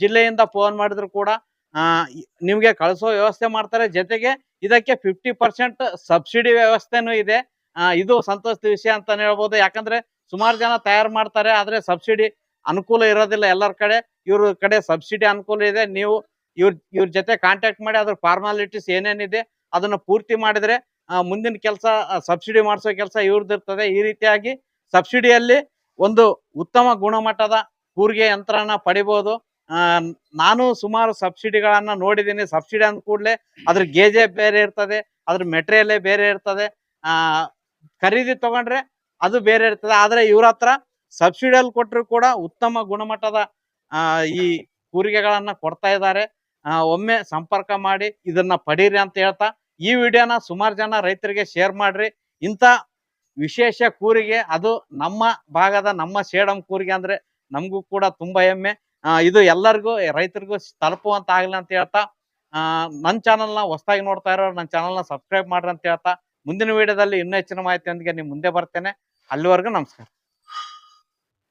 ಜಿಲ್ಲೆಯಿಂದ ಫೋನ್ ಮಾಡಿದ್ರು ಕೂಡ ನಿಮಗೆ ಕಳಿಸೋ ವ್ಯವಸ್ಥೆ ಮಾಡ್ತಾರೆ. ಜೊತೆಗೆ ಇದಕ್ಕೆ ಫಿಫ್ಟಿ ಪರ್ಸೆಂಟ್ ಸಬ್ಸಿಡಿ ವ್ಯವಸ್ಥೆನೂ ಇದೆ. ಇದು ಸಂತೋಷದ ವಿಷಯ ಅಂತ ಹೇಳ್ಬೋದು. ಯಾಕಂದ್ರೆ ಸುಮಾರು ಜನ ತಯಾರು ಮಾಡ್ತಾರೆ, ಆದ್ರೆ ಸಬ್ಸಿಡಿ ಅನುಕೂಲ ಇರೋದಿಲ್ಲ ಎಲ್ಲರ ಕಡೆ. ಇವ್ರ ಕಡೆ ಸಬ್ಸಿಡಿ ಅನುಕೂಲ ಇದೆ. ನೀವು ಇವ್ರ ಇವ್ರ ಜೊತೆ ಕಾಂಟ್ಯಾಕ್ಟ್ ಮಾಡಿ ಅದ್ರ ಫಾರ್ಮಾಲಿಟೀಸ್ ಏನೇನಿದೆ ಅದನ್ನ ಪೂರ್ತಿ ಮಾಡಿದ್ರೆ ಮುಂದಿನ ಕೆಲಸ ಸಬ್ಸಿಡಿ ಮಾಡಿಸೋ ಕೆಲಸ ಇವ್ರದ್ದು ಇರ್ತದೆ. ಈ ರೀತಿಯಾಗಿ ಸಬ್ಸಿಡಿಯಲ್ಲಿ ಒಂದು ಉತ್ತಮ ಗುಣಮಟ್ಟದ ಕೂರಿಗೆ ಯಂತ್ರನ ಪಡಿಬಹುದು ನಾನು ಸುಮಾರು ಸಬ್ಸಿಡಿಗಳನ್ನು ನೋಡಿದ್ದೀನಿ ಸಬ್ಸಿಡಿ ಅಂದ ಕೂಡಲೇ ಅದ್ರ ಗೇಜೆ ಬೇರೆ ಇರ್ತದೆ, ಅದ್ರ ಮೆಟೀರಿಯಲೇ ಬೇರೆ ಇರ್ತದೆ. ಖರೀದಿ ತಗೊಂಡ್ರೆ ಅದು ಬೇರೆ ಇರ್ತದೆ. ಆದ್ರೆ ಇವ್ರ ಹತ್ರ ಸಬ್ಸಿಡಿಯಲ್ಲಿ ಕೊಟ್ಟರು ಕೂಡ ಉತ್ತಮ ಗುಣಮಟ್ಟದ ಈ ಕೂರಿಗೆಗಳನ್ನ ಕೊಡ್ತಾ ಇದ್ದಾರೆ. ಒಮ್ಮೆ ಸಂಪರ್ಕ ಮಾಡಿ ಇದನ್ನ ಪಡೀರಿ ಅಂತ ಹೇಳ್ತಾ ಈ ವಿಡಿಯೋನ ಸುಮಾರು ಜನ ರೈತರಿಗೆ ಶೇರ್ ಮಾಡ್ರಿ. ಇಂಥ ವಿಶೇಷ ಕೂರಿಗೆ, ಅದು ನಮ್ಮ ಭಾಗದ ನಮ್ಮ ಸೇಡಂ ಕೂರಿಗೆ ಅಂದ್ರೆ ನಮಗೂ ಕೂಡ ತುಂಬಾ ಹೆಮ್ಮೆ. ಇದು ಎಲ್ಲರಿಗೂ, ರೈತರಿಗೂ ತಲುಪುವಂತ ಆಗ್ಲಿ ಅಂತ ಹೇಳ್ತಾ ನನ್ನ ಚಾನಲ್ನ ಹೊಸದಾಗಿ ನೋಡ್ತಾ ಇರೋ ನನ್ನ ಚಾನಲ್ನ ಸಬ್ಸ್ಕ್ರೈಬ್ ಮಾಡ್ರಿ ಅಂತ ಹೇಳ್ತಾ, ಮುಂದಿನ ವಿಡಿಯೋದಲ್ಲಿ ಇನ್ನೂ ಹೆಚ್ಚಿನ ಮಾಹಿತಿಯೊಂದಿಗೆ ನಿಮ್ ಮುಂದೆ ಬರ್ತೇನೆ. ಅಲ್ಲಿವರೆಗೂ ನಮಸ್ಕಾರ.